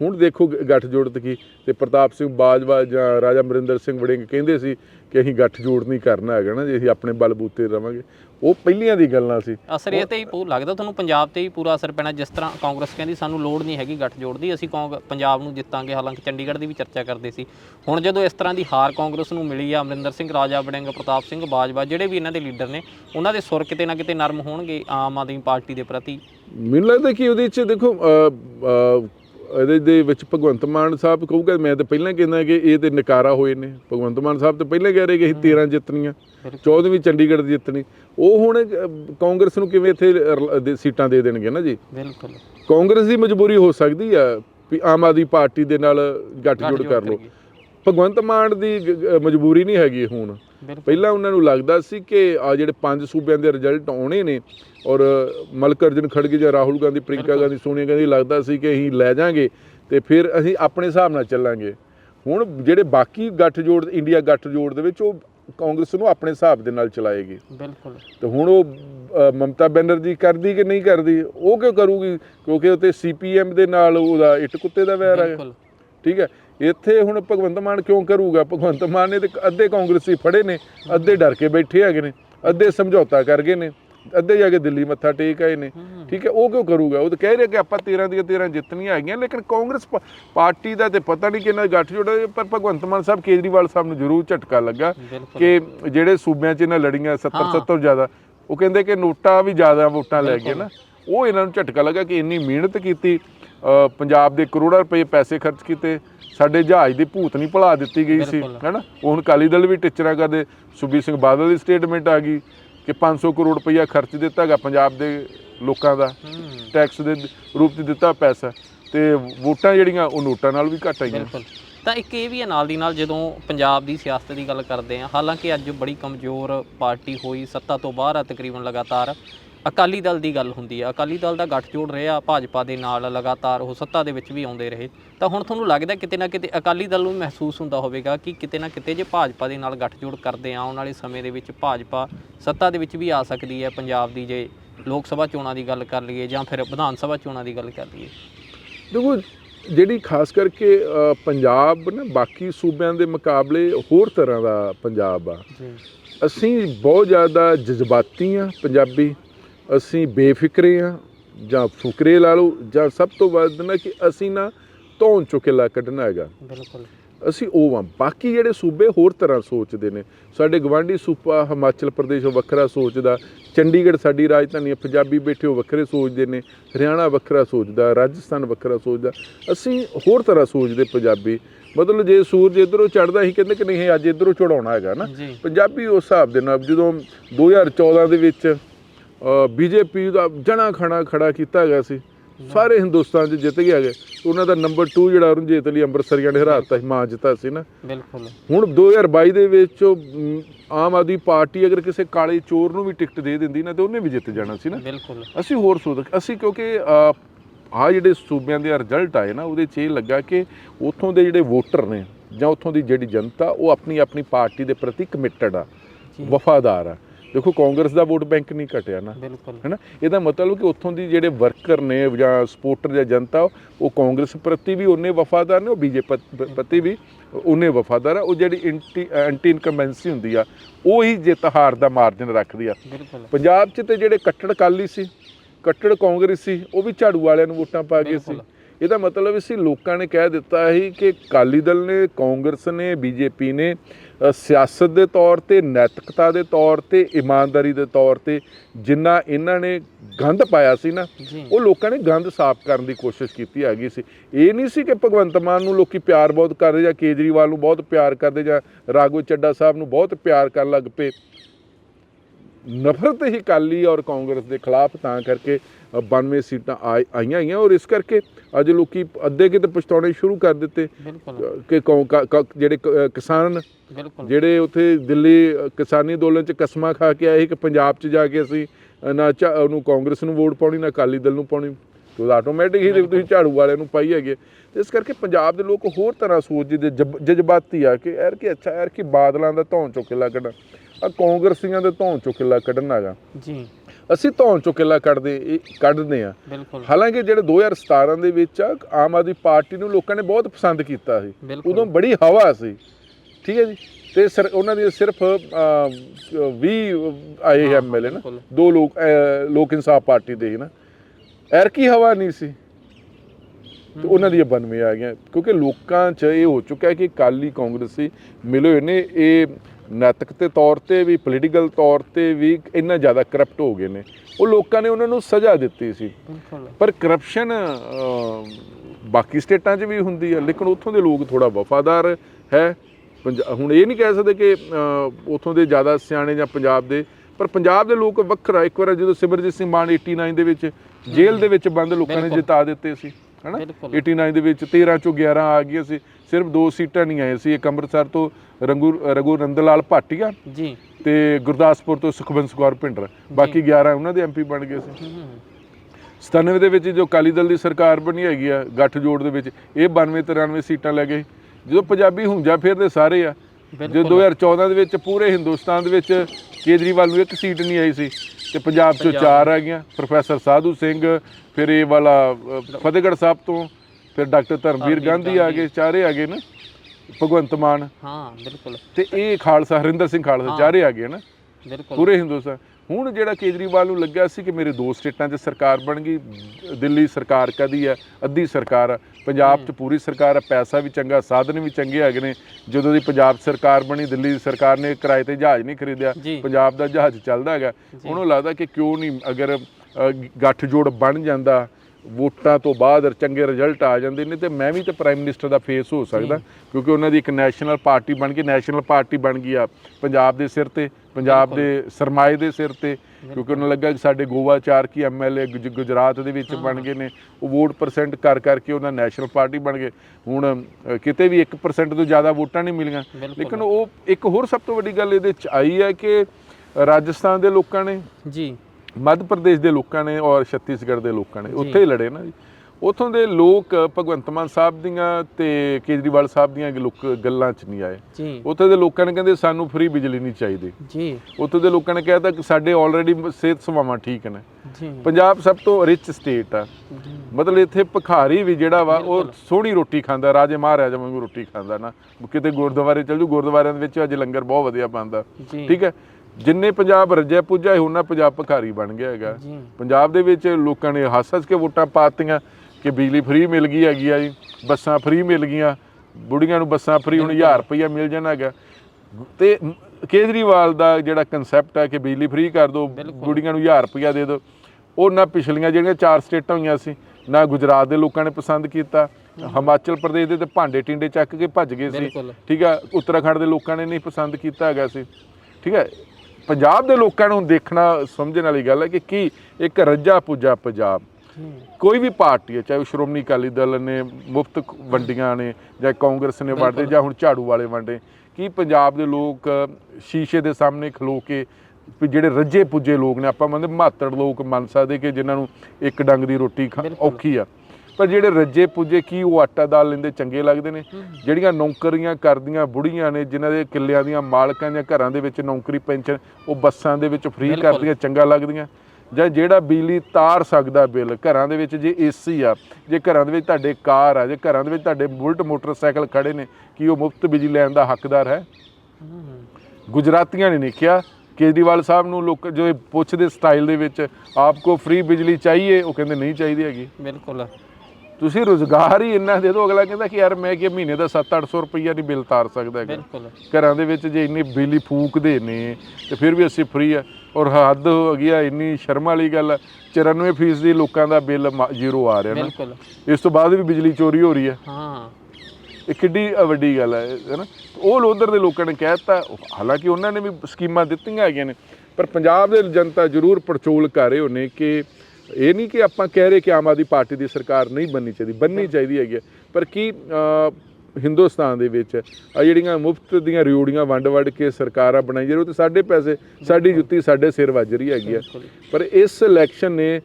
ਹੁਣ ਦੇਖੋ ਗੱਠਜੋੜ ਕੀ ਤੇ ਪ੍ਰਤਾਪ ਸਿੰਘ ਬਾਜਵਾ ਜਾਂ ਰਾਜਾ ਅਮਰਿੰਦਰ ਸਿੰਘ ਵੜਿੰਗ ਕਹਿੰਦੇ ਸੀ ਕਿ ਅਸੀਂ ਗੱਠਜੋੜ ਨਹੀਂ ਕਰਨਾ ਹੈਗਾ ਨਾ ਜੇ ਅਸੀਂ ਆਪਣੇ ਬਲਬੂਤੇ ਰਵਾਂਗੇ। ਉਹ ਪਹਿਲੀਆਂ ਦੀ ਗੱਲਾਂ ਸੀ। ਅਸਰ ਇਹ ਤੇ ਹੀ ਪੂ ਲੱਗਦਾ ਤੁਹਾਨੂੰ ਪੰਜਾਬ ਤੇ ਹੀ ਪੂਰਾ ਅਸਰ ਪੈਣਾ ਜਿਸ ਤਰ੍ਹਾਂ ਕਾਂਗਰਸ ਕਹਿੰਦੀ ਸਾਨੂੰ ਲੋੜ ਨਹੀਂ ਹੈਗੀ ਗੱਠਜੋੜ ਦੀ ਅਸੀਂ ਕਾਂਗ ਪੰਜਾਬ ਨੂੰ ਜਿੱਤਾਂਗੇ। ਹਾਲਾਂਕਿ ਚੰਡੀਗੜ੍ਹ ਦੀ ਵੀ ਚਰਚਾ ਕਰਦੇ ਸੀ। ਹੁਣ ਜਦੋਂ ਇਸ ਤਰ੍ਹਾਂ ਦੀ ਹਾਰ ਕਾਂਗਰਸ ਨੂੰ ਮਿਲੀ ਆ ਅਮਰਿੰਦਰ ਸਿੰਘ ਰਾਜਾ ਵੜਿੰਗ ਪ੍ਰਤਾਪ ਸਿੰਘ ਬਾਜਵਾ ਜਿਹੜੇ ਵੀ ਇਹਨਾਂ ਦੇ ਲੀਡਰ ਨੇ ਉਹਨਾਂ ਦੇ ਸੁਰ ਕਿਤੇ ਨਾ ਕਿਤੇ ਨਰਮ ਹੋਣਗੇ ਆਮ ਆਦਮੀ ਪਾਰਟੀ ਦੇ ਪ੍ਰਤੀ। ਮੈਨੂੰ ਲੱਗਦਾ ਕਿ ਉਹਦੇ 'ਚ ਦੇਖੋ ਅ, ਅ, ਇਹਦੇ ਦੇ ਵਿੱਚ ਭਗਵੰਤ ਮਾਨ ਸਾਹਿਬ ਕਹੂਗਾ ਮੈਂ ਤਾਂ ਪਹਿਲਾਂ ਕਹਿੰਦਾ ਕਿ ਇਹ ਤੇ ਨਕਾਰਾ ਹੋਏ ਨੇ। ਭਗਵੰਤ ਮਾਨ ਸਾਹਿਬ ਤਾਂ ਪਹਿਲਾਂ ਕਹਿ ਰਹੇ ਕਿ ਅਸੀਂ 13 ਜਿੱਤਣੀਆਂ 14ਵੀਂ ਚੰਡੀਗੜ੍ਹ ਦੀ ਜਿੱਤਣੀ। ਉਹ ਹੁਣ ਕਾਂਗਰਸ ਨੂੰ ਕਿਵੇਂ ਇੱਥੇ ਸੀਟਾਂ ਦੇ ਦੇਣਗੇ ਨਾ ਜੀ? ਬਿਲਕੁਲ। ਕਾਂਗਰਸ ਦੀ ਮਜਬੂਰੀ ਹੋ ਸਕਦੀ ਆ ਵੀ ਆਮ ਆਦਮੀ ਪਾਰਟੀ ਦੇ ਨਾਲ ਗੱਠਜੋੜ ਕਰ ਲਓ। ਭਗਵੰਤ ਮਾਨ ਦੀ ਗ- ਮਜਬੂਰੀ ਨਹੀਂ ਹੈਗੀ ਹੁਣ। ਪਹਿਲਾਂ ਉਹਨਾਂ ਨੂੰ ਲੱਗਦਾ ਸੀ ਕਿ ਆ ਜਿਹੜੇ ਪੰਜ ਸੂਬਿਆਂ ਦੇ ਰਿਜ਼ਲਟ ਆਉਣੇ ਨੇ ਔਰ ਮਲਕ ਅਰਜਨ ਖੜਗੇ ਜਾਂ ਰਾਹੁਲ ਗਾਂਧੀ ਪ੍ਰਿੰਕਾ ਗਾਂਧੀ ਸੋਨੀਆ ਗਾਂਧੀ ਲੱਗਦਾ ਸੀ ਕਿ ਅਸੀਂ ਲੈ ਜਾਾਂਗੇ ਤੇ ਫਿਰ ਅਸੀਂ ਆਪਣੇ ਹਿਸਾਬ ਨਾਲ ਚੱਲਾਂਗੇ। ਹੁਣ ਜਿਹੜੇ ਬਾਕੀ ਗੱਠਜੋੜ ਇੰਡੀਆ ਗੱਠਜੋੜ ਦੇ ਵਿੱਚ ਉਹ ਕਾਂਗਰਸ ਨੂੰ ਆਪਣੇ ਹਿਸਾਬ ਦੇ ਨਾਲ ਚਲਾਏਗੀ। ਬਿਲਕੁਲ। ਤੇ ਹੁਣ ਉਹ ਅ, ਮਮਤਾ ਬੈਨਰਜੀ ਕਰਦੀ ਕਿ ਨਹੀਂ ਕਰਦੀ ਉਹ ਕਿਉਂ ਕਰੂਗੀ? ਕਿਉਂਕਿ ਉਹ ਤੇ ਸੀਪੀਐਮ ਦੇ ਨਾਲ ਉਹਦਾ ਇੱਟ ਕੁੱਤੇ ਦਾ ਵੈਰ ਹੈ। ਬਿਲਕੁਲ। ਠੀਕ ਹੈ? ਇੱਥੇ ਹੁਣ ਭਗਵੰਤ ਮਾਨ ਕਿਉਂ ਕਰੂਗਾ ਭਗਵੰਤ ਮਾਨ ਨੇ ਤੇ ਅੱਧੇ ਕਾਂਗਰਸੀ ਫੜੇ ਨੇ ਅੱਧੇ ਡਰ ਕੇ ਬੈਠੇ ਹੈਗੇ ਨੇ ਅੱਧੇ ਸਮਝੌਤਾ ਕਰ ਗਏ ਨੇ ਅੱਧੇ ਜਾ ਕੇ ਦਿੱਲੀ ਮੱਥਾ ਟੇਕ ਆਏ ਨੇ। ਠੀਕ ਹੈ ਉਹ ਕਿਉਂ ਕਰੂਗਾ ਉਹ ਤਾਂ ਕਹਿ ਰਿਹਾ ਕਿ ਆਪਾਂ 13 ਦੀਆਂ 13 ਜਿੱਤਣੀਆਂ ਹੈਗੀਆਂ ਲੇਕਿਨ ਕਾਂਗਰਸ ਪਾਰਟੀ ਦਾ ਤੇ ਪਤਾ ਨਹੀਂ ਕਿੰਨਾ ਗੱਠ ਜੋੜਾ ਪਰ ਭਗਵੰਤ ਮਾਨ ਸਾਹਿਬ ਕੇਜਰੀਵਾਲ ਸਾਹਿਬ ਨੂੰ ਜ਼ਰੂਰ ਝਟਕਾ ਲੱਗਾ ਕਿ ਜਿਹੜੇ ਸੂਬਿਆਂ 'ਚ ਇਹਨਾਂ ਲੜੀਆਂ 70 ਹਾਂ। 70 ਜ਼ਿਆਦਾ ਉਹ ਕਹਿੰਦੇ ਕਿ ਨੋਟਾ ਵੀ ਜ਼ਿਆਦਾ ਵੋਟਾਂ ਲੈ ਗਏ ਨਾ ਉਹ ਇਹਨਾਂ ਨੂੰ ਝਟਕਾ ਲੱਗਾ ਕਿ ਇੰਨੀ ਮਿਹਨਤ ਕੀਤੀ ਪੰਜਾਬ ਦੇ ਕਰੋੜਾਂ ਰੁਪਏ ਪੈਸੇ ਖਰਚ ਕੀਤੇ। ਸਾਡੇ ਜਹਾਜ਼ ਦੀ ਭੂਤ ਨਹੀਂ ਭੁਲਾ ਦਿੱਤੀ ਗਈ ਸੀ। ਹੈਨਾ? ਹੁਣ ਕਾਲੀ ਦਲ ਵੀ ਟਿਚਰਾਂ ਕਰਦੇ। ਸੁਖਬੀਰ ਸਿੰਘ ਬਾਦਲ ਦੀ ਸਟੇਟਮੈਂਟ ਆ ਗਈ ਕਿ 500 ਕਰੋੜ ਰੁਪਈਆ ਖਰਚ ਦਿੱਤਾ ਗਾ ਪੰਜਾਬ ਦੇ ਲੋਕਾਂ ਦਾ। ਟੈਕਸ ਦੇ ਰੂਪ 'ਚ ਦਿੱਤਾ ਪੈਸਾ। ਤੇ ਵੋਟਾਂ ਜਿਹੜੀਆਂ ਉਹ ਨੋਟਾਂ ਨਾਲ ਵੀ ਘਟ ਆਈਆਂ। ਬਿਲਕੁਲ। ਤਾਂ ਇੱਕ ਇਹ ਵੀ ਹੈ ਨਾਲ ਦੀ ਨਾਲ ਜਦੋਂ ਪੰਜਾਬ ਦੀ ਸਿਆਸਤ ਦੀ ਗੱਲ ਕਰਦੇ ਆ ਹਾਲਾਂਕਿ ਅੱਜ ਬੜੀ ਕਮਜ਼ੋਰ ਪਾਰਟੀ ਹੋਈ ਸੱਤਾ ਤੋਂ ਬਾਹਰ ਆ ਤਕਰੀਬਨ ਲਗਾਤਾਰ। ਅਕਾਲੀ ਦਲ ਦੀ ਗੱਲ ਹੁੰਦੀ ਆ। ਅਕਾਲੀ ਦਲ ਦਾ ਗੱਠਜੋੜ ਰਿਹਾ ਭਾਜਪਾ ਦੇ ਨਾਲ ਲਗਾਤਾਰ ਉਹ ਸੱਤਾ ਦੇ ਵਿੱਚ ਵੀ ਆਉਂਦੇ ਰਹੇ। ਤਾਂ ਹੁਣ ਤੁਹਾਨੂੰ ਲੱਗਦਾ ਕਿਤੇ ਨਾ ਕਿਤੇ ਅਕਾਲੀ ਦਲ ਨੂੰ ਮਹਿਸੂਸ ਹੁੰਦਾ ਹੋਵੇਗਾ ਕਿ ਕਿਤੇ ਨਾ ਕਿਤੇ ਜੇ ਭਾਜਪਾ ਦੇ ਨਾਲ ਗੱਠਜੋੜ ਕਰਦੇ ਆ ਆਉਣ ਵਾਲੇ ਸਮੇਂ ਦੇ ਵਿੱਚ ਭਾਜਪਾ ਸੱਤਾ ਦੇ ਵਿੱਚ ਵੀ ਆ ਸਕਦੀ ਹੈ। ਪੰਜਾਬ ਦੀ ਜੇ ਲੋਕ ਸਭਾ ਚੋਣਾਂ ਦੀ ਗੱਲ ਕਰ ਲਈਏ ਜਾਂ ਫਿਰ ਵਿਧਾਨ ਸਭਾ ਚੋਣਾਂ ਦੀ ਗੱਲ ਕਰ ਲਈਏ। ਦੇਖੋ ਜਿਹੜੀ ਖਾਸ ਕਰਕੇ ਪੰਜਾਬ ਨਾ ਬਾਕੀ ਸੂਬਿਆਂ ਦੇ ਮੁਕਾਬਲੇ ਹੋਰ ਤਰ੍ਹਾਂ ਦਾ ਪੰਜਾਬ ਆ। ਜੀ। ਅਸੀਂ ਬਹੁਤ ਜ਼ਿਆਦਾ ਜਜ਼ਬਾਤੀ ਆ ਪੰਜਾਬੀ। ਅਸੀਂ ਬੇਫਿਕਰੇ ਆ ਜਾਂ ਫੁਕਰੇ ਲਾ ਲਓ ਜਾਂ ਸਭ ਤੋਂ ਵੱਧ ਨਾ ਕਿ ਅਸੀਂ ਨਾ ਧੌਣ ਚੁਕੇਲਾ ਕੱਢਣਾ ਹੈਗਾ। ਬਿਲਕੁਲ। ਅਸੀਂ ਉਹ ਆ ਬਾਕੀ ਜਿਹੜੇ ਸੂਬੇ ਹੋਰ ਤਰ੍ਹਾਂ ਸੋਚਦੇ ਨੇ ਸਾਡੇ ਗਵਾਂਢੀ ਸੂਬਾ ਹਿਮਾਚਲ ਪ੍ਰਦੇਸ਼ ਉਹ ਵੱਖਰਾ ਸੋਚਦਾ ਚੰਡੀਗੜ੍ਹ ਸਾਡੀ ਰਾਜਧਾਨੀ ਹੈ ਪੰਜਾਬੀ ਬੈਠੇ ਉਹ ਵੱਖਰੇ ਸੋਚਦੇ ਨੇ ਹਰਿਆਣਾ ਵੱਖਰਾ ਸੋਚਦਾ ਰਾਜਸਥਾਨ ਵੱਖਰਾ ਸੋਚਦਾ। ਅਸੀਂ ਹੋਰ ਤਰ੍ਹਾਂ ਸੋਚਦੇ ਪੰਜਾਬੀ। ਮਤਲਬ ਜੇ ਸੂਰਜ ਇਧਰੋਂ ਚੜਦਾ ਸੀ ਕਹਿੰਦੇ ਕਿ ਨਹੀਂ ਅੱਜ ਇਧਰੋਂ ਚੜਾਉਣਾ ਹੈਗਾ ਨਾ। ਪੰਜਾਬੀ ਉਸ ਹਿਸਾਬ ਦੇ ਨਾਲ ਜਦੋਂ 2014 ਦੇ ਵਿੱਚ ਬੀਜੇਪੀ ਦਾ ਜਣਾ ਖਣਾ ਖੜਾ ਕੀਤਾ ਗਿਆ ਸੀ। ਸਾਰੇ ਹਿੰਦੁਸਤਾਨ 'ਚ ਜਿੱਤ ਗਿਆ ਗਿਆ। ਉਹਨਾਂ ਦਾ ਨੰਬਰ 2 ਜਿਹੜਾ ਅਰੁਣ ਜੇਤਲੀ ਅੰਮ੍ਰਿਤਸਰੀਆਂ ਨੇ ਹਰਾਤਾ ਸੀ ਮਾਂ ਜਿੱਤਾ ਸੀ ਨਾ। ਬਿਲਕੁਲ। ਹੁਣ 2022 ਦੇ ਵਿੱਚ ਆਮ ਆਦਮੀ ਪਾਰਟੀ ਅਗਰ ਕਿਸੇ ਕਾਲੇ ਚੋਰ ਨੂੰ ਵੀ ਟਿਕਟ ਦੇ ਦਿੰਦੀ ਨਾ ਤੇ ਉਹਨੇ ਵੀ ਜਿੱਤ ਜਾਣਾ ਸੀ ਨਾ। ਬਿਲਕੁਲ। ਅਸੀਂ ਹੋਰ ਸੋਚ ਅਸੀਂ ਕਿਉਂਕਿ ਆਹ ਜਿਹੜੇ ਸੂਬਿਆਂ ਦੇ ਰਿਜ਼ਲਟ ਆਏ ਨਾ ਉਹਦੇ 'ਚ ਇਹ ਲੱਗਾ ਕਿ ਉੱਥੋਂ ਦੇ ਜਿਹੜੇ ਵੋਟਰ ਨੇ ਜਾਂ ਉੱਥੋਂ ਦੀ ਜਿਹੜੀ ਜਨਤਾ ਉਹ ਆਪਣੀ ਆਪਣੀ ਪਾਰਟੀ ਦੇ ਪ੍ਰਤੀ ਕਮਿਟਡ ਆ। ਵਫਾਦਾਰ ਆ। ਦੇਖੋ ਕਾਂਗਰਸ ਦਾ ਵੋਟ ਬੈਂਕ ਨਹੀਂ ਘਟਿਆ ਨਾ। ਬਿਲਕੁਲ। ਹੈਨਾ? ਇਹਦਾ ਮਤਲਬ ਕਿ ਉੱਥੋਂ ਦੀ ਜਿਹੜੇ ਵਰਕਰ ਨੇ ਜਾਂ ਸਪੋਰਟਰ ਜਾਂ ਜਨਤਾ ਉਹ ਕਾਂਗਰਸ ਪ੍ਰਤੀ ਵੀ ਉਹਨੇ ਵਫਾਦਾਰ ਨੇ ਉਹ ਬੀਜੇਪੀ ਪ੍ਰਤੀ ਵੀ ਉਹਨੇ ਵਫਾਦਾਰ ਆ। ਉਹ ਜਿਹੜੀ ਐਂਟੀ ਇਨਕੰਬੈਂਸੀ ਹੁੰਦੀ ਆ ਉਹ ਹੀ ਜਿੱਤ ਹਾਰ ਦਾ ਮਾਰਜਨ ਰੱਖਦੀ ਆ। ਪੰਜਾਬ 'ਚ ਤੇ ਜਿਹੜੇ ਕੱਟੜ ਕਾਲੀ ਸੀ ਕੱਟੜ ਕਾਂਗਰਸ ਸੀ ਉਹ ਵੀ ਝਾੜੂ ਵਾਲਿਆਂ ਨੂੰ ਵੋਟਾਂ ਪਾ ਗਏ ਸੀ। ਇਹਦਾ ਮਤਲਬ ਸੀ ਲੋਕਾਂ ਨੇ ਕਹਿ ਦਿੱਤਾ ਸੀ ਕਿ ਅਕਾਲੀ ਦਲ ਨੇ ਕਾਂਗਰਸ ਨੇ ਬੀਜੇਪੀ ਨੇ ਸਿਆਸਤ ਦੇ ਤੌਰ ਤੇ ਨੈਤਿਕਤਾ ਦੇ ਤੌਰ ਤੇ ਇਮਾਨਦਾਰੀ ਦੇ ਤੌਰ ਤੇ ਜਿੰਨਾ ਇਹਨਾਂ ਨੇ ਗੰਦ ਪਾਇਆ ਸੀ ਨਾ ਉਹ ਲੋਕਾਂ ਨੇ ਗੰਦ ਸਾਫ਼ ਕਰਨ ਦੀ ਕੋਸ਼ਿਸ਼ ਕੀਤੀ ਹੈਗੀ ਸੀ। ਇਹ ਨਹੀਂ ਸੀ ਕਿ ਭਗਵੰਤ ਮਾਨ ਨੂੰ ਲੋਕੀ ਪਿਆਰ ਬਹੁਤ ਕਰਦੇ ਜਾਂ ਕੇਜਰੀਵਾਲ ਨੂੰ ਬਹੁਤ ਪਿਆਰ ਕਰਦੇ ਜਾਂ ਰਾਘਵ ਚੱਡਾ ਸਾਹਿਬ ਨੂੰ ਬਹੁਤ ਪਿਆਰ ਕਰਨ ਲੱਗ ਪਏ। ਨਫ਼ਰਤ ਹੀ ਕਾਲੀ ਔਰ ਕਾਂਗਰਸ ਦੇ ਖਿਲਾਫ ਤਾਂ ਕਰਕੇ 92 ਸੀਟਾਂ ਆਈ- ਆਈਆਂ ਆਈਆਂ ਔਰ ਇਸ ਕਰਕੇ ਅੱਜ ਲੋਕੀ ਅੱਧੇ ਕਿਤੇ ਪਛਤਾਉਣੇ ਸ਼ੁਰੂ ਕਰ ਦਿੱਤੇ। ਕਿ ਜਿਹੜੇ ਕਿਸਾਨ ਜਿਹੜੇ ਉੱਥੇ ਦਿੱਲੀ ਕਿਸਾਨੀ ਅੰਦੋਲਨ ਚ ਕਸਮਾਂ ਖਾ ਕੇ ਆਏ ਕਿ ਪੰਜਾਬ ਚ ਜਾ ਕੇ ਅਸੀਂ ਨਾ ਉਹਨੂੰ ਕਾਂਗਰਸ ਨੂੰ ਵੋਟ ਪਾਉਣੀ ਨਾ ਅਕਾਲੀ ਦਲ ਨੂੰ ਪਾਉਣੀ। ਤੇ ਆਟੋਮੈਟਿਕ ਹੀ ਤੁਸੀਂ ਝਾੜੂ ਵਾਲਿਆਂ ਨੂੰ ਪਾਈ ਹੈਗੇ। ਤੇ ਇਸ ਕਰਕੇ ਪੰਜਾਬ ਦੇ ਲੋਕ ਹੋਰ ਤਰ੍ਹਾਂ ਸੋਚਦੇ ਜਬ- ਜਜ਼ਬਾਤੀ ਆ ਕਿ ਯਾਰ ਕਿ ਅੱਛਾ ਯਾਰ ਕਿ ਬਾਦਲਾਂ ਦਾ ਧੌਣ ਚੋਂ ਕਿੱਲਾ ਕੱਢਣਾ ਆ ਕਾਂਗਰਸੀਆਂ ਦੇ ਧੌਣ ਚੋਂ ਕਿੱਲਾ ਕੱਢਣਾ ਹੈਗਾ ਜੀ। ਅਸੀਂ ਧੌਣ ਚੋਂ ਕਿੱਲਾ ਕੱਢਦੇ ਇਹ ਕੱਢਦੇ ਆ ਬਿਲਕੁਲ। ਹਾਲਾਂਕਿ ਜਿਹੜੇ 2017 ਦੇ ਵਿੱਚ ਆ, ਆਮ ਆਦਮੀ ਪਾਰਟੀ ਨੂੰ ਲੋਕਾਂ ਨੇ ਬਹੁਤ ਪਸੰਦ ਕੀਤਾ ਸੀ। ਉਦੋਂ ਬੜੀ ਹਵਾ ਸੀ। ਠੀਕ ਹੈ ਜੀ? ਤੇ ਸਰ ਉਹਨਾਂ ਦੀ ਸਿਰਫ 20 ਆਏ ਹਾਂ, ਐਮਐਲਏ ਨਾ। ਦੋ ਲੋਕ ਲੋਕ ਇਨਸਾਫ ਪਾਰਟੀ ਦੇ ਨਾ। ਐਰ ਕੀ ਹਵਾ ਨਹੀਂ ਸੀ। ਤੇ ਉਹਨਾਂ ਦੀਆਂ 92 ਆ ਗਈਆਂ। ਕਿਉਂਕਿ ਲੋਕਾਂ 'ਚ ਇਹ ਹੋ ਚੁੱਕਾ ਹੈ ਕਿ ਕਾਲੀ ਕਾਂਗਰਸੀ ਮਿਲੇ ਨੇ। ਇਹ ਨੈਤਿਕ ਤੇ ਤੌਰ ਤੇ ਵੀ ਪੋਲੀਟੀਕਲ ਤੌਰ ਤੇ ਵੀ ਇੰਨਾ ਜ਼ਿਆਦਾ ਕਰਪਟ ਹੋ ਗਏ ਨੇ। ਉਹ ਲੋਕਾਂ ਨੇ ਉਹਨਾਂ ਨੂੰ ਸਜ਼ਾ ਦਿੱਤੀ ਸੀ। ਪਰ ਕਰਪਸ਼ਨ ਬਾਕੀ ਸਟੇਟਾਂ 'ਚ ਵੀ ਹੁੰਦੀ ਹੈ ਲੇਕਿਨ ਉੱਥੋਂ ਦੇ ਲੋਕ ਥੋੜਾ ਵਫਾਦਾਰ ਹੈ। ਹੁਣ ਇਹ ਨਹੀਂ ਕਹਿ ਸਕਦੇ ਕਿ ਉੱਥੋਂ ਦੇ ਜ਼ਿਆਦਾ ਸਿਆਣੇ ਜਾਂ ਪੰਜਾਬ ਦੇ ਪਰ ਪੰਜਾਬ ਦੇ ਲੋਕ ਵੱਖਰਾ ਇੱਕ ਵਾਰ ਜਦੋਂ ਸਿਮਰਜੀਤ ਸਿੰਘ ਮਾਨ 89 ਦੇ ਵਿੱਚ ਜੇਲ੍ਹ ਦੇ ਵਿੱਚ ਬੰਦ ਲੋਕਾਂ ਨੇ। ਜਿਤਾ ਦਿੱਤੇ ਸੀ ਹਨਾ? ਬਿਲਕੁਲ। 89 ਦੇ ਵਿੱਚ 13 ਚੋਂ 11 ਆ ਗਈਆਂ ਸੀ। ਸਿਰਫ ਦੋ ਸੀਟਾਂ ਨਹੀਂ ਆਏ ਸੀ ਇੱਕ ਅੰਮ੍ਰਿਤਸਰ ਤੋਂ ਰੰਗੂ ਰਘੂ ਨੰਦ ਲਾਲ ਭਾਟੀਆ ਜੀ। ਤੇ ਗੁਰਦਾਸਪੁਰ ਤੋਂ ਸੁਖਵੰਤ ਕੌਰ ਭਿੰਡਰ। ਬਾਕੀ 11 ਉਹਨਾਂ ਦੇ ਐਮਪੀ ਬਣ ਗਏ ਸੀ। ਹੂੰ 97 ਦੇ ਵਿੱਚ ਜੋ ਅਕਾਲੀ ਦਲ ਦੀ ਸਰਕਾਰ ਬਣੀ ਹੈਗੀ ਆ ਗੱਠ ਜੋੜ ਦੇ ਵਿੱਚ ਇਹ 92 93 ਸੀਟਾਂ ਲੈ ਗਏ। ਜਦੋਂ ਪੰਜਾਬੀ ਹੁੰਜਾ ਫੇਰਦੇ ਸਾਰੇ ਆ। ਜੋ 2014 ਦੇ ਵਿੱਚ ਪੂਰੇ ਹਿੰਦੁਸਤਾਨ ਦੇ ਵਿੱਚ ਕੇਜਰੀਵਾਲ ਨੂੰ ਇੱਕ ਸੀਟ ਨਹੀਂ ਆਈ ਸੀ ਤੇ ਪੰਜਾਬ ਚੋਂ ਚਾਰ ਆ ਗਈਆਂ। ਪ੍ਰੋਫੈਸਰ ਸਾਧੂ ਸਿੰਘ ਫਿਰ ਇਹ ਵਾਲਾ ਫਤਿਹਗੜ੍ਹ ਸਾਹਿਬ ਤੋਂ ਫਿਰ ਡਾਕਟਰ ਧਰਮਵੀਰ ਗਾਂਧੀ ਆ। ਗਏ ਚਾਰੇ ਆ ਗਏ ਨਾ ਭਗਵੰਤ ਮਾਨ। ਹਾਂ ਬਿਲਕੁਲ। ਤੇ ਇਹ ਖਾਲਸਾ ਹਰਿੰਦਰ ਸਿੰਘ ਖਾਲਸਾ। ਚਾਰੇ ਆ ਗਏ ਨਾ ਬਿਲਕੁਲ। ਪੂਰੇ ਹਿੰਦੁਸਤਾਨ। ਹੁਣ ਜਿਹੜਾ ਕੇਜਰੀਵਾਲ ਨੂੰ ਲੱਗਿਆ ਸੀ ਕਿ ਮੇਰੇ ਦੋ ਸਟੇਟਾਂ 'ਚ ਸਰਕਾਰ ਬਣ ਗਈ ਦਿੱਲੀ ਸਰਕਾਰ ਕਦੀ ਹੈ ਅੱਧੀ ਸਰਕਾਰ ਆ, ਪੰਜਾਬ 'ਚ ਪੂਰੀ ਸਰਕਾਰ ਹੈ ਪੈਸਾ ਵੀ ਚੰਗਾ ਸਾਧਨ ਵੀ ਚੰਗੇ ਹੈਗੇ ਨੇ। ਜਦੋਂ ਦੀ ਪੰਜਾਬ ਸਰਕਾਰ ਬਣੀ ਦਿੱਲੀ ਸਰਕਾਰ ਨੇ ਕਿਰਾਏ ਤੇ ਜਹਾਜ਼ ਨਹੀਂ ਖਰੀਦਿਆ। ਪੰਜਾਬ ਦਾ ਜਹਾਜ਼ ਚੱਲਦਾ ਹੈਗਾ। ਉਹਨੂੰ ਲੱਗਦਾ ਕਿ ਕਿਉਂ ਨਹੀਂ ਅਗਰ ਅ, ਗੱਠ ਜੋੜ ਬਣ ਜਾਂਦਾ ਵੋਟਾਂ ਤੋਂ ਬਾਅਦ ਚੰਗੇ ਰਿਜ਼ਲਟ ਆ ਜਾਂਦੇ ਨੇ ਤੇ ਮੈਂ ਵੀ ਤੇ ਪ੍ਰਾਈਮ ਮਿਨਿਸਟਰ ਦਾ ਫੇਸ ਹੋ ਸਕਦਾ ਕਿਉਂਕਿ ਉਹਨਾਂ ਦੀ ਇੱਕ ਨੈਸ਼ਨਲ ਪਾਰਟੀ ਬਣ ਗਈ ਨੈਸ਼ਨਲ ਪਾਰਟੀ ਬਣ ਗਈ ਆ ਪੰਜਾਬ ਦੇ ਸਿਰ ਤੇ ਪੰਜਾਬ ਦੇ ਸਰਮਾਏ ਦੇ ਸਿਰ ਤੇ ਕਿਉਂਕਿ ਉਹਨਾਂ ਲੱਗਾ ਕਿ ਸਾਡੇ ਗੋਆ ਚਾਰ ਕੀ ਐਮਐਲਏ ਗੁਜਰਾਤ ਦੇ ਵਿੱਚ ਬਣ ਗਏ ਨੇ ਉਹ ਵੋਟ ਪਰਸੈਂਟ ਕਰ ਕਰਕੇ ਉਹਨਾਂ ਨੈਸ਼ਨਲ ਪਾਰਟੀ ਬਣ ਗਏ। ਹੁਣ ਕਿਤੇ ਵੀ 1% ਤੋਂ ਜ਼ਿਆਦਾ ਵੋਟਾਂ ਨਹੀਂ ਮਿਲੀਆਂ। ਲੇਕਿਨ ਉਹ ਇੱਕ ਹੋਰ ਸਭ ਤੋਂ ਵੱਡੀ ਗੱਲ ਇਹਦੇ ਚ ਆਈ ਹੈ ਕਿ ਰਾਜਸਥਾਨ ਦੇ ਲੋਕਾਂ ਨੇ ਜੀ। ਮੱਧ ਪ੍ਰਦੇਸ਼ ਦੇ ਲੋਕਾਂ ਨੇ ਔਰ ਛੱਤੀਸਗੜ੍ਹ ਦੇ ਲੋਕਾਂ ਨੇ ਉੱਥੇ ਹੀ ਲੜੇ ਨਾ ਜੀ। ਉੱਥੋਂ ਦੇ ਲੋਕ ਭਗਵੰਤ ਮਾਨ ਸਾਹਿਬ ਦੀਆਂ ਤੇ ਕੇਜਰੀਵਾਲ ਸਾਹਿਬ ਦੀਆਂ ਲੋਕ ਗੱਲਾਂ 'ਚ ਨਹੀਂ ਆਏ। ਉੱਥੇ ਦੇ ਲੋਕਾਂ ਨੇ ਕਹਿੰਦੇ ਸਾਨੂੰ ਫ੍ਰੀ ਬਿਜਲੀ ਨਹੀਂ ਚਾਹੀਦੀ। ਜੀ। ਉੱਥੇ ਦੇ ਲੋਕਾਂ ਨੇ ਕਹਿਤਾ ਕਿ ਸਾਡੇ ਆਲਰੇਡੀ ਸਿਹਤ ਸੇਵਾਵਾਂ ਠੀਕ ਨੇ। ਜੀ। ਪੰਜਾਬ ਸਭ ਤੋਂ ਰਿਚ ਸਟੇਟ ਆ। ਮਤਲਬ ਇੱਥੇ ਭਿਖਾਰੀ ਵੀ ਜਿਹੜਾ ਵਾ ਉਹ ਸੋਹਣੀ ਰੋਟੀ ਖਾਂਦਾ ਰਾਜੇ ਮਹਾਰਾਜਾ ਵਾਂਗੂ ਰੋਟੀ ਖਾਂਦਾ ਨਾ। ਕਿਤੇ ਗੁਰਦੁਆਰੇ ਚਲ ਜੂ ਗੁਰਦੁਆਰਿਆਂ ਦੇ ਵਿੱਚ ਅੱਜ ਲੰਗਰ ਬਹੁਤ ਵਧੀਆ ਬਣਦਾ। ਜੀ। ਠੀਕ ਹੈ? ਜਿੰਨੇ ਪੰਜਾਬ ਰੱਜਿਆ ਪੁੱਜਾ ਉਹਨਾਂ ਪੰਜਾਬ ਭਿਖਾਰੀ ਬਣ ਗਿਆ ਹੈਗਾ। ਪੰਜਾਬ ਦੇ ਵਿੱਚ ਲੋਕਾਂ ਨੇ ਹੱਸ ਹੱਸ ਕੇ ਵੋਟਾਂ ਪਾਤੀਆਂ ਕਿ ਬਿਜਲੀ ਫ੍ਰੀ ਮਿਲ ਗਈ ਹੈਗੀ ਆ ਜੀ ਬੱਸਾਂ ਫ੍ਰੀ ਮਿਲ ਗਈਆਂ ਬੁੜੀਆਂ ਨੂੰ ਬੱਸਾਂ ਫ੍ਰੀ ਹੁਣ 1000 ਰੁਪਈਆ ਮਿਲ ਜਾਣਾ ਹੈਗਾ। ਤੇ ਕੇਜਰੀਵਾਲ ਦਾ ਜਿਹੜਾ ਕਨਸੈਪਟ ਹੈ ਕਿ ਬਿਜਲੀ ਫ੍ਰੀ ਕਰ ਦਿਓ ਬੁੜੀਆਂ ਨੂੰ 1000 ਰੁਪਈਆ ਦੇ ਦਿਓ ਉਹ ਨਾ ਪਿਛਲੀਆਂ ਜਿਹੜੀਆਂ ਚਾਰ ਸਟੇਟਾਂ ਹੋਈਆਂ ਸੀ ਨਾ ਗੁਜਰਾਤ ਦੇ ਲੋਕਾਂ ਨੇ ਪਸੰਦ ਕੀਤਾ ਹਿਮਾਚਲ ਪ੍ਰਦੇਸ਼ ਦੇ ਤੇ ਭਾਂਡੇ ਟਿੰਡੇ ਚੱਕ ਕੇ ਭੱਜ ਗਏ ਸੀ। ਠੀਕ ਆ ਉੱਤਰਾਖੰਡ ਦੇ ਲੋਕਾਂ ਨੇ ਨਹੀਂ ਪਸੰਦ ਕੀਤਾ ਹੈਗਾ ਸੀ। ਠੀਕ ਹੈ ਪੰਜਾਬ ਦੇ ਲੋਕਾਂ ਨੂੰ ਦੇਖਣਾ ਸਮਝਣ ਵਾਲੀ ਗੱਲ ਹੈ ਕਿ ਕੀ ਇੱਕ ਰੱਜਾ ਪੁੱਜਾ ਪੰਜਾਬ। ਕੋਈ ਵੀ ਪਾਰਟੀ ਹੈ ਚਾਹੇ ਉਹ ਸ਼੍ਰੋਮਣੀ ਅਕਾਲੀ ਦਲ ਨੇ ਮੁਫਤ ਵੰਡੀਆਂ ਨੇ ਜਾਂ ਕਾਂਗਰਸ ਨੇ ਵੰਡੇ ਜਾਂ ਹੁਣ ਝਾੜੂ ਵਾਲੇ ਵੰਡੇ ਕੀ ਪੰਜਾਬ ਦੇ ਲੋਕ ਸ਼ੀਸ਼ੇ ਦੇ ਸਾਹਮਣੇ ਖਲੋ ਕੇ ਵੀ ਜਿਹੜੇ ਰੱਜੇ ਪੁੱਜੇ ਲੋਕ ਨੇ ਆਪਾਂ ਮੰਨਦੇ ਮਾਤੜ ਲੋਕ ਮੰਨ ਸਕਦੇ ਕਿ ਜਿਨ੍ਹਾਂ ਨੂੰ ਇੱਕ ਡੰਗ ਦੀ ਰੋਟੀ। ਔਖੀ ਆ। ਪਰ ਜਿਹੜੇ ਰੱਜੇ ਪੁੱਜੇ ਕੀ ਉਹ ਆਟਾ ਦਾਲ ਲੈਂਦੇ ਚੰਗੇ ਲੱਗਦੇ ਨੇ। ਜਿਹੜੀਆਂ ਨੌਕਰੀਆਂ ਕਰਦੀਆਂ ਬੁੜੀਆਂ ਨੇ ਜਿਨ੍ਹਾਂ ਦੇ ਕਿੱਲਿਆਂ ਦੀਆਂ ਮਾਲਕਾਂ ਜਾਂ ਘਰਾਂ ਦੇ ਵਿੱਚ ਨੌਕਰੀ ਪੈਨਸ਼ਨ ਉਹ ਬੱਸਾਂ ਦੇ ਵਿੱਚ ਫ੍ਰੀ। ਕਰਦੀਆਂ ਚੰਗਾ ਲੱਗਦੀਆਂ। ਜਾਂ ਜਿਹੜਾ ਬਿਜਲੀ ਤਾਰ ਸਕਦਾ ਬਿੱਲ ਘਰਾਂ ਦੇ ਵਿੱਚ ਜੇ ਏਸੀ ਆ ਜੇ ਘਰਾਂ ਦੇ ਵਿੱਚ ਤੁਹਾਡੇ ਕਾਰ ਆ ਜੇ ਘਰਾਂ ਦੇ ਵਿੱਚ ਤੁਹਾਡੇ ਬੁਲਟ ਮੋਟਰਸਾਈਕਲ ਖੜੇ ਨੇ ਕੀ ਉਹ ਮੁਫਤ ਬਿਜਲੀ ਲੈਣ ਦਾ ਹੱਕਦਾਰ ਹੈ? ਗੁਜਰਾਤੀਆਂ ਨੇ ਨਹੀਂ ਕਿਹਾ। ਕੇਜਰੀਵਾਲ ਸਾਹਿਬ ਨੂੰ ਲੋਕ ਜੋ ਪੁੱਛਦੇ ਸਟਾਈਲ ਦੇ ਵਿੱਚ ਆਪਕੋ ਫ੍ਰੀ ਬਿਜਲੀ ਚਾਹੀਏ? ਉਹ ਕਹਿੰਦੇ ਨਹੀਂ ਚਾਹੀਦੀ ਹੈਗੀ। ਬਿਲਕੁਲ। ਤੁਸੀਂ ਰੋਜ਼ਗਾਰ ਹੀ ਇੰਨਾ ਦੇ ਦਿਓ ਅਗਲਾ ਕਹਿੰਦਾ ਕਿ ਯਾਰ ਮੈਂ ਕਿ ਮਹੀਨੇ ਦਾ 7-800 ਰੁਪਈਆ ਨਹੀਂ ਬਿੱਲ ਤਾਰ ਸਕਦਾ ਹੈਗਾ। ਬਿਲਕੁਲ। ਘਰਾਂ ਦੇ ਵਿੱਚ ਜੇ ਇੰਨੀ ਬਿਜਲੀ ਫੂਕਦੇ ਨੇ ਤੇ ਫਿਰ ਵੀ ਅਸੀਂ ਫ੍ਰੀ ਆ। ਔਰ ਹੱਦ ਹੋ ਗਈ ਆ ਇੰਨੀ ਸ਼ਰਮ ਵਾਲੀ ਗੱਲ ਆ 94% ਦੀ ਲੋਕਾਂ ਦਾ ਬਿੱਲ ਜ਼ੀਰੋ ਆ ਰਿਹਾ ਨਾ। ਬਿਲਕੁਲ। ਇਸ ਤੋਂ ਬਾਅਦ ਵੀ ਬਿਜਲੀ ਚੋਰੀ ਹੋ ਰਹੀ ਹੈ ਹਾਂ। ਇਹ ਕਿੱਡੀ ਵੱਡੀ ਗੱਲ ਹੈ ਹੈਨਾ ਉਹ ਉਧਰ ਦੇ ਲੋਕਾਂ ਨੇ ਕਹਿਤਾ ਹਾਲਾਂਕਿ ਉਹਨਾਂ ਨੇ ਵੀ ਸਕੀਮਾਂ ਦਿੱਤੀਆਂ ਹੈਗੀਆਂ ਨੇ ਪਰ ਪੰਜਾਬ ਦੇ ਜਨਤਾ ਜ਼ਰੂਰ ਪੜਚੋਲ ਕਰ ਰਹੇ ਹੋਣੇ ਕਿ ਇਹ ਨਹੀਂ ਕਿ ਆਪਾਂ ਕਹਿ ਰਹੇ ਕਿ ਆਮ ਆਦਮੀ ਪਾਰਟੀ ਦੀ ਸਰਕਾਰ ਨਹੀਂ ਬਣਨੀ ਚਾਹੀਦੀ ਬਣਨੀ ਚਾਹੀਦੀ ਹੈਗੀ। ਪਰ ਕੀ ਹਿੰਦੁਸਤਾਨ ਦੇ ਵਿੱਚ ਆ ਜਿਹੜੀਆਂ ਮੁਫਤ ਦੀਆਂ ਰਿਊੜੀਆਂ ਵੰਡ ਵੰਡ ਕੇ ਸਰਕਾਰਾਂ ਬਣਾਈ ਜਿਹੜੇ ਤੇ ਸਾਡੇ ਪੈਸੇ ਸਾਡੀ ਜੁੱਤੀ ਸਾਡੇ ਸਿਰ ਵੱਜ ਰਹੀ ਹੈਗੀ ਬਿਲਕੁਲ। ਪਰ ਇਸ ਇਲੈਕਸ਼ਨ ਨੇ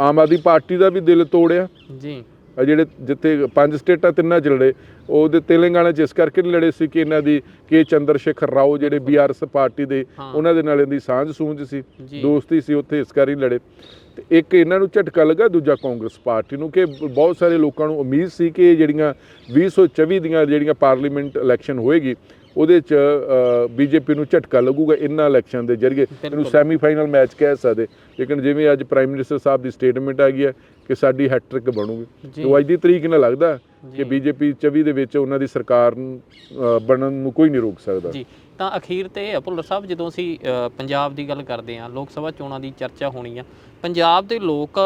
ਆਮ ਆਦਮੀ ਪਾਰਟੀ ਦਾ ਵੀ ਦਿਲ ਤੋੜਿਆ। ਜੀ। ਆ ਜਿਹੜੇ ਜਿੱਥੇ ਪੰਜ ਸਟੇਟਾਂ ਤਿੰਨਾਂ ਚ ਲੜੇ ਉਹਦੇ ਤੇਲੰਗਾਨਾ ਚ ਇਸ ਕਰਕੇ ਨਹੀਂ ਲੜੇ ਸੀ ਕਿ ਇਹਨਾਂ ਦੀ ਕੇ ਚੰਦਰ ਸ਼ੇਖਰ ਰਾਓ ਜਿਹੜੇ ਬੀਆਰਐਸ ਪਾਰਟੀ ਦੇ। ਉਹਨਾਂ ਦੇ ਨਾਲ ਇਹਦੀ ਸਾਂਝ ਸੂਝ ਸੀ। ਦੋਸਤੀ ਸੀ ਉੱਥੇ ਇਸ ਕਰਕੇ ਲੜੇ। ਤੇ ਇੱਕ ਇਹਨਾਂ ਨੂੰ ਝਟਕਾ ਲੱਗਾ ਦੂਜਾ ਕਾਂਗਰਸ ਪਾਰਟੀ ਨੂੰ ਕਿ ਬਹੁਤ ਸਾਰੇ ਲੋਕਾਂ ਨੂੰ ਉਮੀਦ ਸੀ ਕਿ ਜਿਹੜੀਆਂ 2024 ਦੀਆਂ ਜਿਹੜੀਆਂ ਪਾਰਲੀਮੈਂਟ ਇਲੈਕਸ਼ਨ ਹੋਏਗੀ ਉਹਦੇ ਚ ਬੀਜੇਪੀ ਨੂੰ ਝਟਕਾ ਲੱਗੂਗਾ ਇਹਨਾਂ ਇਲੈਕਸ਼ਨ ਦੇ ਜ਼ਰੀਏ ਇਹਨੂੰ ਬਿਲਕੁਲ। ਸੈਮੀਫਾਈਨਲ ਮੈਚ ਕਹਿ ਸਕਦੇ ਲੇਕਿਨ ਜਿਵੇਂ ਅੱਜ ਪ੍ਰਾਈਮ ਮਿਨਿਸਟਰ ਸਾਹਿਬ ਦੀ ਸਟੇਟਮੈਂਟ ਆ ਗਈ ਹੈ ਕਿ ਸਾਡੀ ਹੈਟ੍ਰਿਕ ਬਣੂਗੀ। ਤੇ ਅੱਜ ਦੀ ਤਰੀਕ ਨਾਲ ਲੱਗਦਾ ਕਿ। ਬੀਜੇਪੀ 24 ਦੇ ਵਿੱਚ ਉਹਨਾਂ ਦੀ ਸਰਕਾਰ ਬਣਨ ਨੂੰ ਕੋਈ ਨਹੀਂ ਰੋਕ ਸਕਦਾ ਜੀ ਤਾਂ ਅਖੀਰ ਤੇ ਇਹ ਆ ਭੁੱਲਰ ਸਾਹਿਬ, ਜਦੋਂ ਅਸੀਂ ਪੰਜਾਬ ਦੀ ਗੱਲ ਕਰਦੇ ਹਾਂ, ਲੋਕ ਸਭਾ ਚੋਣਾਂ ਦੀ ਚਰਚਾ ਹੋਣੀ ਆ, ਪੰਜਾਬ ਦੇ ਲੋਕ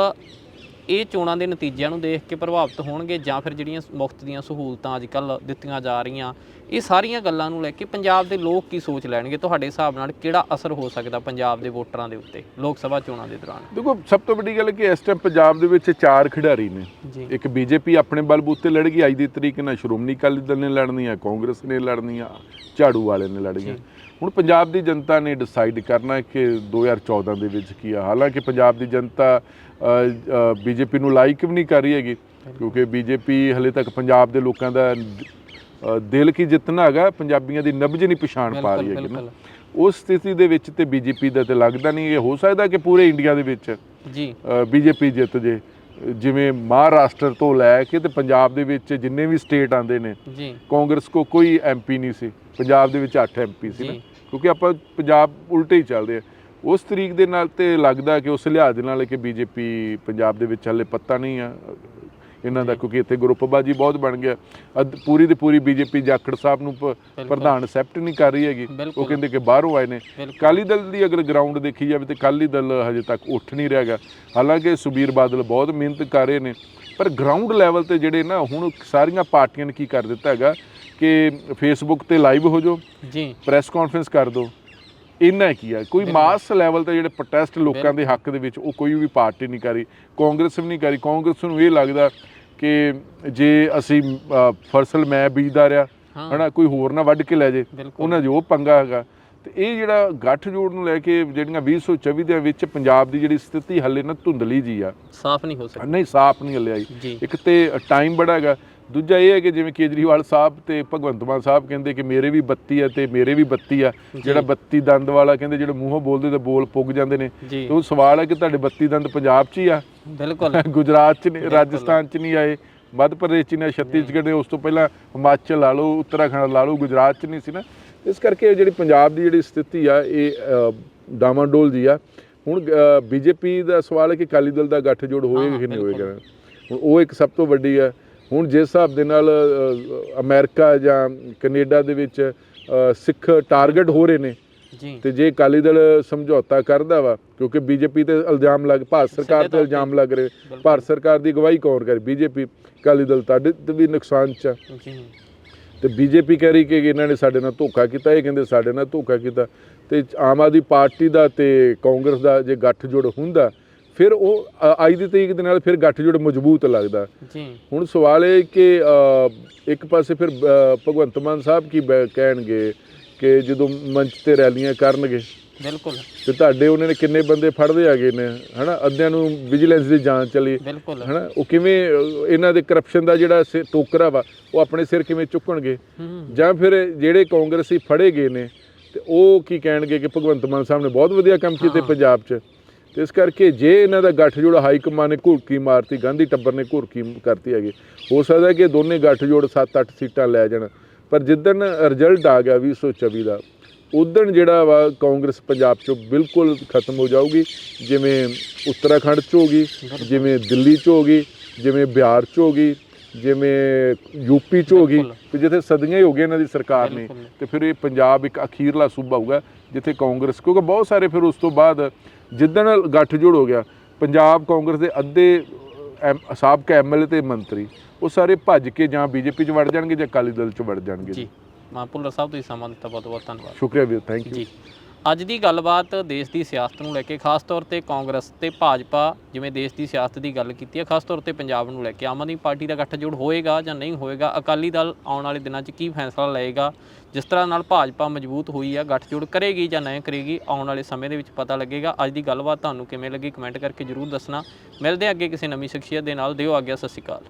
ਇਹ ਚੋਣਾਂ ਦੇ ਨਤੀਜਿਆਂ ਨੂੰ ਦੇਖ ਕੇ ਪ੍ਰਭਾਵਿਤ ਹੋਣਗੇ ਜਾਂ ਫਿਰ ਜਿਹੜੀਆਂ ਮੁਫਤ ਦੀਆਂ ਸਹੂਲਤਾਂ ਅੱਜ ਕੱਲ ਦਿੱਤੀਆਂ ਜਾ ਰਹੀਆਂ ਇਹ ਸਾਰੀਆਂ ਗੱਲਾਂ ਨੂੰ ਲੈ ਕੇ ਪੰਜਾਬ ਦੇ ਲੋਕ ਕੀ ਸੋਚ ਲੈਣਗੇ? ਤੁਹਾਡੇ ਹਿਸਾਬ ਨਾਲ ਕਿਹੜਾ ਅਸਰ ਹੋ ਸਕਦਾ ਪੰਜਾਬ ਦੇ ਵੋਟਰਾਂ ਦੇ ਉੱਤੇ ਲੋਕ ਸਭਾ ਚੋਣਾਂ ਦੇ ਦੌਰਾਨ? ਦੇਖੋ ਸਭ ਤੋਂ ਵੱਡੀ ਗੱਲ ਹੈ ਕਿ ਇਸ ਟਾਈਮ ਪੰਜਾਬ ਦੇ ਵਿੱਚ ਚਾਰ ਖਿਡਾਰੀ ਨੇ। ਇੱਕ ਬੀਜੇਪੀ ਆਪਣੇ ਬਲਬੂਤੇ ਲੜਗੀ ਅੱਜ ਦੀ ਤਰੀਕ ਨਾਲ ਸ਼੍ਰੋਮਣੀ ਅਕਾਲੀ ਦਲ ਨੇ ਲੜਨੀ ਆ ਕਾਂਗਰਸ ਨੇ ਲੜਨੀ ਆ ਝਾੜੂ ਵਾਲੇ ਨੇ ਲੜਨੀਆਂ ਹੁਣ ਪੰਜਾਬ ਦੀ ਜਨਤਾ ਨੇ ਡਿਸਾਈਡ ਕਰਨਾ ਕਿ 2014 ਦੇ ਵਿੱਚ ਕੀ ਆ। ਹਾਲਾਂਕਿ ਪੰਜਾਬ ਦੀ ਜਨਤਾ ਬੀਜੇਪੀ ਨੂੰ ਲਾਈਕ ਵੀ ਨਹੀਂ ਕਰ ਰਹੀ ਹੈਗੀ ਕਿਉਂਕਿ ਬੀਜੇਪੀ ਹਲੇ ਤੱਕ ਪੰਜਾਬ ਦੇ ਲੋਕਾਂ ਦਾ ਦਿਲ ਕੀ ਜਿੱਤਣਾ ਹੈਗਾ ਪੰਜਾਬੀਆਂ ਦੀ ਨਬਜ ਨਹੀਂ ਪਛਾਣ ਪਾ ਰਹੀ ਹੈਗੀ ਨਾ। ਉਸ ਸਥਿਤੀ ਦੇ ਵਿੱਚ ਤੇ ਬੀਜੇਪੀ ਦਾ ਤੇ ਲੱਗਦਾ ਨਹੀਂ ਇਹ ਹੋ ਸਕਦਾ ਕਿ ਪੂਰੇ ਇੰਡੀਆ ਦੇ ਵਿੱਚ ਜੀ। ਬੀਜੇਪੀ ਜਿੱਤ ਜੇ। ਜਿਵੇਂ ਮਹਾਰਾਸ਼ਟਰ ਤੋਂ ਲੈ ਕੇ ਤੇ ਪੰਜਾਬ ਦੇ ਵਿੱਚ ਜਿੰਨੇ ਵੀ ਸਟੇਟ ਆਂਦੇ ਨੇ ਜੀ। ਕਾਂਗਰਸ ਕੋ ਕੋਈ ਐਮਪੀ ਨਹੀਂ ਸੀ ਪੰਜਾਬ ਦੇ ਵਿੱਚ 8 ਐਮਪੀ ਸੀ ਨਾ। ਕਿਉਂਕਿ ਆਪਾਂ ਪੰਜਾਬ ਉਲਟੇ ਹੀ ਚੱਲਦੇ ਆ ਉਸ ਤਰੀਕ ਦੇ ਨਾਲ ਤੇ ਲੱਗਦਾ ਕਿ ਉਸ ਲਿਹਾਜ਼ ਦੇ ਨਾਲ ਕਿ ਬੀਜੇਪੀ ਪੰਜਾਬ ਦੇ ਵਿੱਚ ਹਲੇ ਪੱਤਾ ਨਹੀਂ ਆ। ਇਹਨਾਂ ਦਾ ਕਿਉਂਕਿ ਇੱਥੇ ਗਰੁੱਪਬਾਜੀ ਬਹੁਤ ਬਣ ਗਿਆ। ਪੂਰੀ ਦੀ ਪੂਰੀ ਬੀਜੇਪੀ ਜਾਖੜ ਸਾਹਿਬ ਨੂੰ ਪ੍ਰਧਾਨ ਅਸੈਪਟ ਨਹੀਂ ਕਰ ਰਹੀ ਹੈਗੀ। ਉਹ ਕਹਿੰਦੇ ਕਿ ਬਾਹਰੋਂ ਆਏ ਨੇ। ਅਕਾਲੀ ਦਲ ਦੀ ਅਗਰ ਗਰਾਊਂਡ ਦੇਖੀ ਜਾਵੇ ਤੇ ਅਕਾਲੀ ਦਲ ਹਜੇ ਤੱਕ ਉੱਠ ਨਹੀਂ ਰਿਹਾਗਾ ਹਾਲਾਂਕਿ ਸੁਬੀਰ ਬਾਦਲ ਬਹੁਤ ਮਿਹਨਤ ਕਰ ਰਹੇ ਨੇ। ਪਰ ਗਰਾਊਂਡ ਲੈਵਲ ਤੇ ਜਿਹੜੇ ਨਾ ਹੁਣ ਸਾਰੀਆਂ ਪਾਰਟੀਆਂ ਨੇ ਕੀ ਕਰ ਦਿੱਤਾ ਹੈਗਾ ਕਿ ਫੇਸਬੁੱਕ ਤੇ ਲਾਈਵ ਹੋ ਜਾਓ ਜੀ। ਪ੍ਰੈਸ ਕਾਨਫਰੰਸ ਕਰ ਦਿਓ। ਇੰਨਾ ਕੀ ਹੈ ਕੋਈ ਮਾਸ ਲੈਵਲ ਤੇ ਜਿਹੜੇ ਪ੍ਰੋਟੈਸਟ ਲੋਕਾਂ ਦੇ ਹੱਕ ਦੇ ਵਿੱਚ ਉਹ ਕੋਈ ਵੀ ਪਾਰਟੀ ਨਹੀਂ ਕਰੀ ਕਾਂਗਰਸ ਵੀ ਨਹੀਂ ਕਰੀ ਕਾਂਗਰਸ ਨੂੰ ਇਹ ਲੱਗਦਾ ਕਿ ਜੇ ਅਸੀਂ ਫਸਲ ਮੈਂ ਬੀਜਦਾ ਰਿਹਾ ਹਨਾ ਕੋਈ ਹੋਰ ਨਾ ਵੱਢ ਕੇ ਲੈ ਜੇ ਉਹਨਾਂ ਉਹ ਪੰਗਾ ਹੈਗਾ। ਤੇ ਇਹ ਜਿਹੜਾ ਗੱਠ ਜੋੜ ਨੂੰ ਲੈ ਕੇ ਜਿਹੜੀਆਂ 2024 ਦੇ ਵਿੱਚ ਪੰਜਾਬ ਦੀ ਜਿਹੜੀ ਸਥਿਤੀ ਹੱਲੇ ਨਾ ਧੁੰਦਲੀ ਜੀ ਆ। ਸਾਫ਼ ਨਹੀਂ ਹੋ ਸਕਦਾ। ਨਹੀਂ ਸਾਫ਼ ਨਹੀਂ ਹੱਲੇ ਆਈ। ਜੀ। ਇੱਕ ਤੇ ਟਾਈਮ ਬੜਾ ਹੈਗਾ। ਦੂਜਾ ਇਹ ਹੈ ਕਿ ਜਿਵੇਂ ਕੇਜਰੀਵਾਲ ਸਾਹਿਬ ਤੇ ਭਗਵੰਤ ਮਾਨ ਸਾਹਿਬ ਕਹਿੰਦੇ ਕਿ ਮੇਰੇ ਵੀ ਬੱਤੀ ਆ ਤੇ ਮੇਰੇ ਵੀ ਬੱਤੀ ਆ ਜਿਹੜਾ ਬੱਤੀ ਦੰਦ ਵਾਲਾ ਕਹਿੰਦੇ ਜਿਹੜੇ ਮੂੰਹੋਂ ਬੋਲਦੇ ਤੇ ਬੋਲ ਪੁੱਗ ਜਾਂਦੇ ਨੇ। ਤੇ ਉਹ ਸਵਾਲ ਹੈ ਕਿ ਤੁਹਾਡੇ ਬੱਤੀ ਦੰਦ ਪੰਜਾਬ 'ਚ ਹੀ ਆ? ਬਿਲਕੁਲ। ਗੁਜਰਾਤ 'ਚ ਨਹੀਂ ਰਾਜਸਥਾਨ 'ਚ ਨਹੀਂ ਆਏ। ਮੱਧ ਪ੍ਰਦੇਸ਼ 'ਚ ਨਹੀਂ ਛੱਤੀਸਗੜ੍ਹ ਨੇ ਉਸ ਤੋਂ ਪਹਿਲਾਂ ਹਿਮਾਚਲ ਲਾ ਲਓ ਉੱਤਰਾਖੰਡ ਲਾ ਲਓ ਗੁਜਰਾਤ 'ਚ ਨਹੀਂ ਸੀ ਨਾ। ਇਸ ਕਰਕੇ ਜਿਹੜੀ ਪੰਜਾਬ ਦੀ ਜਿਹੜੀ ਸਥਿਤੀ ਆ ਇਹ ਡਾਮਾਡੋਲ ਜੀ ਆ। ਹੁਣ ਬੀਜੇਪੀ ਦਾ ਸਵਾਲ ਹੈ ਕਿ ਅਕਾਲੀ ਦਲ ਦਾ ਗੱਠਜੋੜ ਹੋਏਗਾ ਕਿ ਨਹੀਂ। ਹੋਏਗਾ? ਹੁਣ ਉਹ ਇੱਕ ਸਭ ਤੋਂ ਵੱਡੀ ਹੈ ਹੁਣ ਜਿਸ ਹਿਸਾਬ ਦੇ ਨਾਲ ਅਮਰੀਕਾ ਜਾਂ ਕੈਨੇਡਾ ਦੇ ਵਿੱਚ ਸਿੱਖ ਟਾਰਗੇਟ ਹੋ ਰਹੇ ਨੇ ਜੀ ਤੇ ਜੇ ਅਕਾਲੀ ਦਲ ਸਮਝੌਤਾ ਕਰਦਾ ਵਾ ਕਿਉਂਕਿ ਬੀਜੇਪੀ ਤੇ ਇਲਜ਼ਾਮ ਲੱਗ ਭਾਰਤ ਸਰਕਾਰ ਤੇ। ਇਲਜ਼ਾਮ ਲੱਗ ਰਹੇ ਭਾਰਤ ਸਰਕਾਰ ਦੀ ਅਗਵਾਈ ਕੌਣ ਕਰੇ ਬੀਜੇਪੀ ਅਕਾਲੀ ਦਲ ਤੁਹਾਡੇ ਤੇ ਵੀ ਨੁਕਸਾਨ ਚ। ਜੀ ਤੇ ਬੀਜੇਪੀ ਕਹਿ ਰਹੀ ਕਿ ਇਹਨਾਂ ਨੇ ਸਾਡੇ ਨਾਲ ਧੋਖਾ ਕੀਤਾ ਇਹ ਕਹਿੰਦੇ ਸਾਡੇ ਨਾਲ ਧੋਖਾ ਕੀਤਾ ਤੇ ਆਮ ਆਦਮੀ ਪਾਰਟੀ ਦਾ ਤੇ ਕਾਂਗਰਸ ਦਾ ਜੇ ਗੱਠਜੋੜ ਹੁੰਦਾ ਫਿਰ ਉਹ ਅ, ਅੱਜ ਦੀ ਤਰੀਕ ਦੇ ਨਾਲ ਫਿਰ ਗੱਠਜੋੜ ਮਜ਼ਬੂਤ ਲੱਗਦਾ। ਜੀ। ਹੁਣ ਸਵਾਲ ਇਹ ਕਿ ਅ, ਇੱਕ ਪਾਸੇ ਫਿਰ ਅ, ਭਗਵੰਤ ਮਾਨ ਸਾਹਿਬ ਕੀ ਬੈ- ਕਹਿਣਗੇ ਕਿ ਜਦੋਂ ਮੰਚ ਤੇ ਰੈਲੀਆਂ ਕਰਨਗੇ। ਬਿਲਕੁਲ। ਤੇ ਤੁਹਾਡੇ ਉਹਨਾਂ ਨੇ ਕਿੰਨੇ ਬੰਦੇ ਫੜਦੇ ਹੈਗੇ ਨੇ ਹਨਾ? ਅੱਧਿਆਂ ਨੂੰ ਵਿਜੀਲੈਂਸ ਦੀ ਜਾਂਚ ਚੱਲੀ। ਬਿਲਕੁਲ। ਹਨਾ? ਉਹ ਕਿਵੇਂ ਅ, ਇਹਨਾਂ ਦੇ ਕਰਪਸ਼ਨ ਦਾ ਜਿਹੜਾ ਸਿ- ਟੋਕਰਾ ਵਾ ਉਹ ਆਪਣੇ ਸਿਰ ਕਿਵੇਂ ਚੁੱਕਣਗੇ? ਹੂੰ। ਜਾਂ ਫਿਰ ਜਿਹੜੇ ਕਾਂਗਰਸੀ ਫੜੇ ਗਏ ਨੇ ਤੇ ਉਹ ਕੀ ਕਹਿਣਗੇ ਕਿ ਭਗਵੰਤ ਮਾਨ ਸਾਹਿਬ ਨੇ ਬਹੁਤ ਵਧੀਆ ਕੰਮ ਕੀਤੇ ਹਾਂ। ਪੰਜਾਬ 'ਚ? ਤੇ ਇਸ ਕਰਕੇ ਜੇ ਇਹਨਾਂ ਦਾ ਗੱਠਜੋੜ ਹਾਈ ਕਮਾਨ ਨੇ ਘੁਰਕੀ ਮਾਰਤੀ ਗਾਂਧੀ ਟੱਬਰ ਨੇ ਘੁਰਕੀ ਕਰਤੀ ਹੈਗੀ ਹੋ ਸਕਦਾ ਕਿ ਦੋਨੇ ਗੱਠਜੋੜ 7-8 ਸੀਟਾਂ ਲੈ ਜਾਣ ਪਰ ਜਿੱਦਣ ਰਿਜ਼ਲਟ ਆ ਗਿਆ 2024 ਦਾ ਉਦਣ ਜਿਹੜਾ ਵਾ ਕਾਂਗਰਸ ਪੰਜਾਬ 'ਚੋਂ ਬਿਲਕੁਲ ਖਤਮ ਹੋ ਜਾਊਗੀ ਜਿਵੇਂ ਉੱਤਰਾਖੰਡ 'ਚ ਹੋ ਗਈ ਜਿਵੇਂ ਦਿੱਲੀ 'ਚ ਹੋ ਗਈ ਜਿਵੇਂ ਬਿਹਾਰ 'ਚ ਹੋ ਗਈ ਜਿਵੇਂ ਯੂਪੀ 'ਚ ਹੋ ਗਈ। ਤੇ ਜਿੱਥੇ ਸਦੀਆਂ ਹੀ ਹੋ ਗਈਆਂ ਇਹਨਾਂ ਦੀ ਸਰਕਾਰ ਨੇ। ਤੇ ਫਿਰ ਇਹ ਪੰਜਾਬ ਇੱਕ ਅਖੀਰਲਾ ਸੂਬਾ ਹੋਊਗਾ ਜਿੱਥੇ ਕਾਂਗਰਸ ਕਿਉਂਕਿ ਬਹੁਤ ਸਾਰੇ ਫਿਰ ਉਸ ਤੋਂ ਬਾਅਦ ਜਿੱਦਣ ਗੱਠਜੋੜ ਹੋ ਗਿਆ ਪੰਜਾਬ ਕਾਂਗਰਸ ਦੇ ਅੱਧੇ ਸਾਬਕਾ ਐਮਐਲਏ ਤੇ ਮੰਤਰੀ ਉਹ ਸਾਰੇ ਭੱਜ ਕੇ ਜਾਂ ਬੀਜੇਪੀ 'ਚ ਵੜ ਜਾਣਗੇ ਜਾਂ ਅਕਾਲੀ ਦਲ 'ਚ ਵੜ ਜਾਣਗੇ ਜੀ। ਮਾਂ ਭੁੱਲਰ ਸਾਹਿਬ ਤੁਸੀਂ ਸਮਾਂ ਦਿੱਤਾ ਬਹੁਤ ਬਹੁਤ ਧੰਨਵਾਦ। ਸ਼ੁਕਰੀਆ ਵੀਰ ਥੈਂਕ ਯੂ ਜੀ। ਅੱਜ ਦੀ ਗੱਲਬਾਤ ਦੇਸ਼ ਦੀ ਸਿਆਸਤ ਨੂੰ ਲੈ ਕੇ, ਖਾਸ ਤੌਰ ਤੇ ਕਾਂਗਰਸ ਤੇ ਭਾਜਪਾ, ਜਿਵੇਂ ਦੇਸ਼ ਦੀ ਸਿਆਸਤ ਦੀ ਗੱਲ ਕੀਤੀ ਹੈ, ਖਾਸ ਤੌਰ ਤੇ ਪੰਜਾਬ ਨੂੰ ਲੈ ਕੇ, ਆਮ ਆਦਮੀ ਪਾਰਟੀ ਦਾ ਗੱਠਜੋੜ ਹੋਏਗਾ ਜਾਂ ਨਹੀਂ ਹੋਏਗਾ, ਅਕਾਲੀ ਦਲ ਆਉਣ ਵਾਲੇ ਦਿਨਾਂ 'ਚ ਕੀ ਫੈਸਲਾ ਲਏਗਾ, ਜਿਸ ਤਰ੍ਹਾਂ ਨਾਲ ਭਾਜਪਾ ਮਜ਼ਬੂਤ ਹੋਈ ਹੈ ਗੱਠਜੋੜ ਕਰੇਗੀ ਜਾਂ ਨਹੀਂ ਕਰੇਗੀ, ਆਉਣ ਵਾਲੇ ਸਮੇਂ ਦੇ ਵਿੱਚ ਪਤਾ ਲੱਗੇਗਾ। ਅੱਜ ਦੀ ਗੱਲਬਾਤ ਤੁਹਾਨੂੰ ਕਿਵੇਂ ਲੱਗੀ, ਕਮੈਂਟ ਕਰਕੇ ਜਰੂਰ ਦੱਸਣਾ। ਮਿਲਦੇ ਹਾਂ ਅੱਗੇ ਕਿਸੇ ਨਵੀਂ ਸ਼ਖਸੀਅਤ ਦੇ ਨਾਲ। ਦਿਓ ਆਗਿਆ, ਸਤਿ ਸ਼੍ਰੀ ਅਕਾਲ।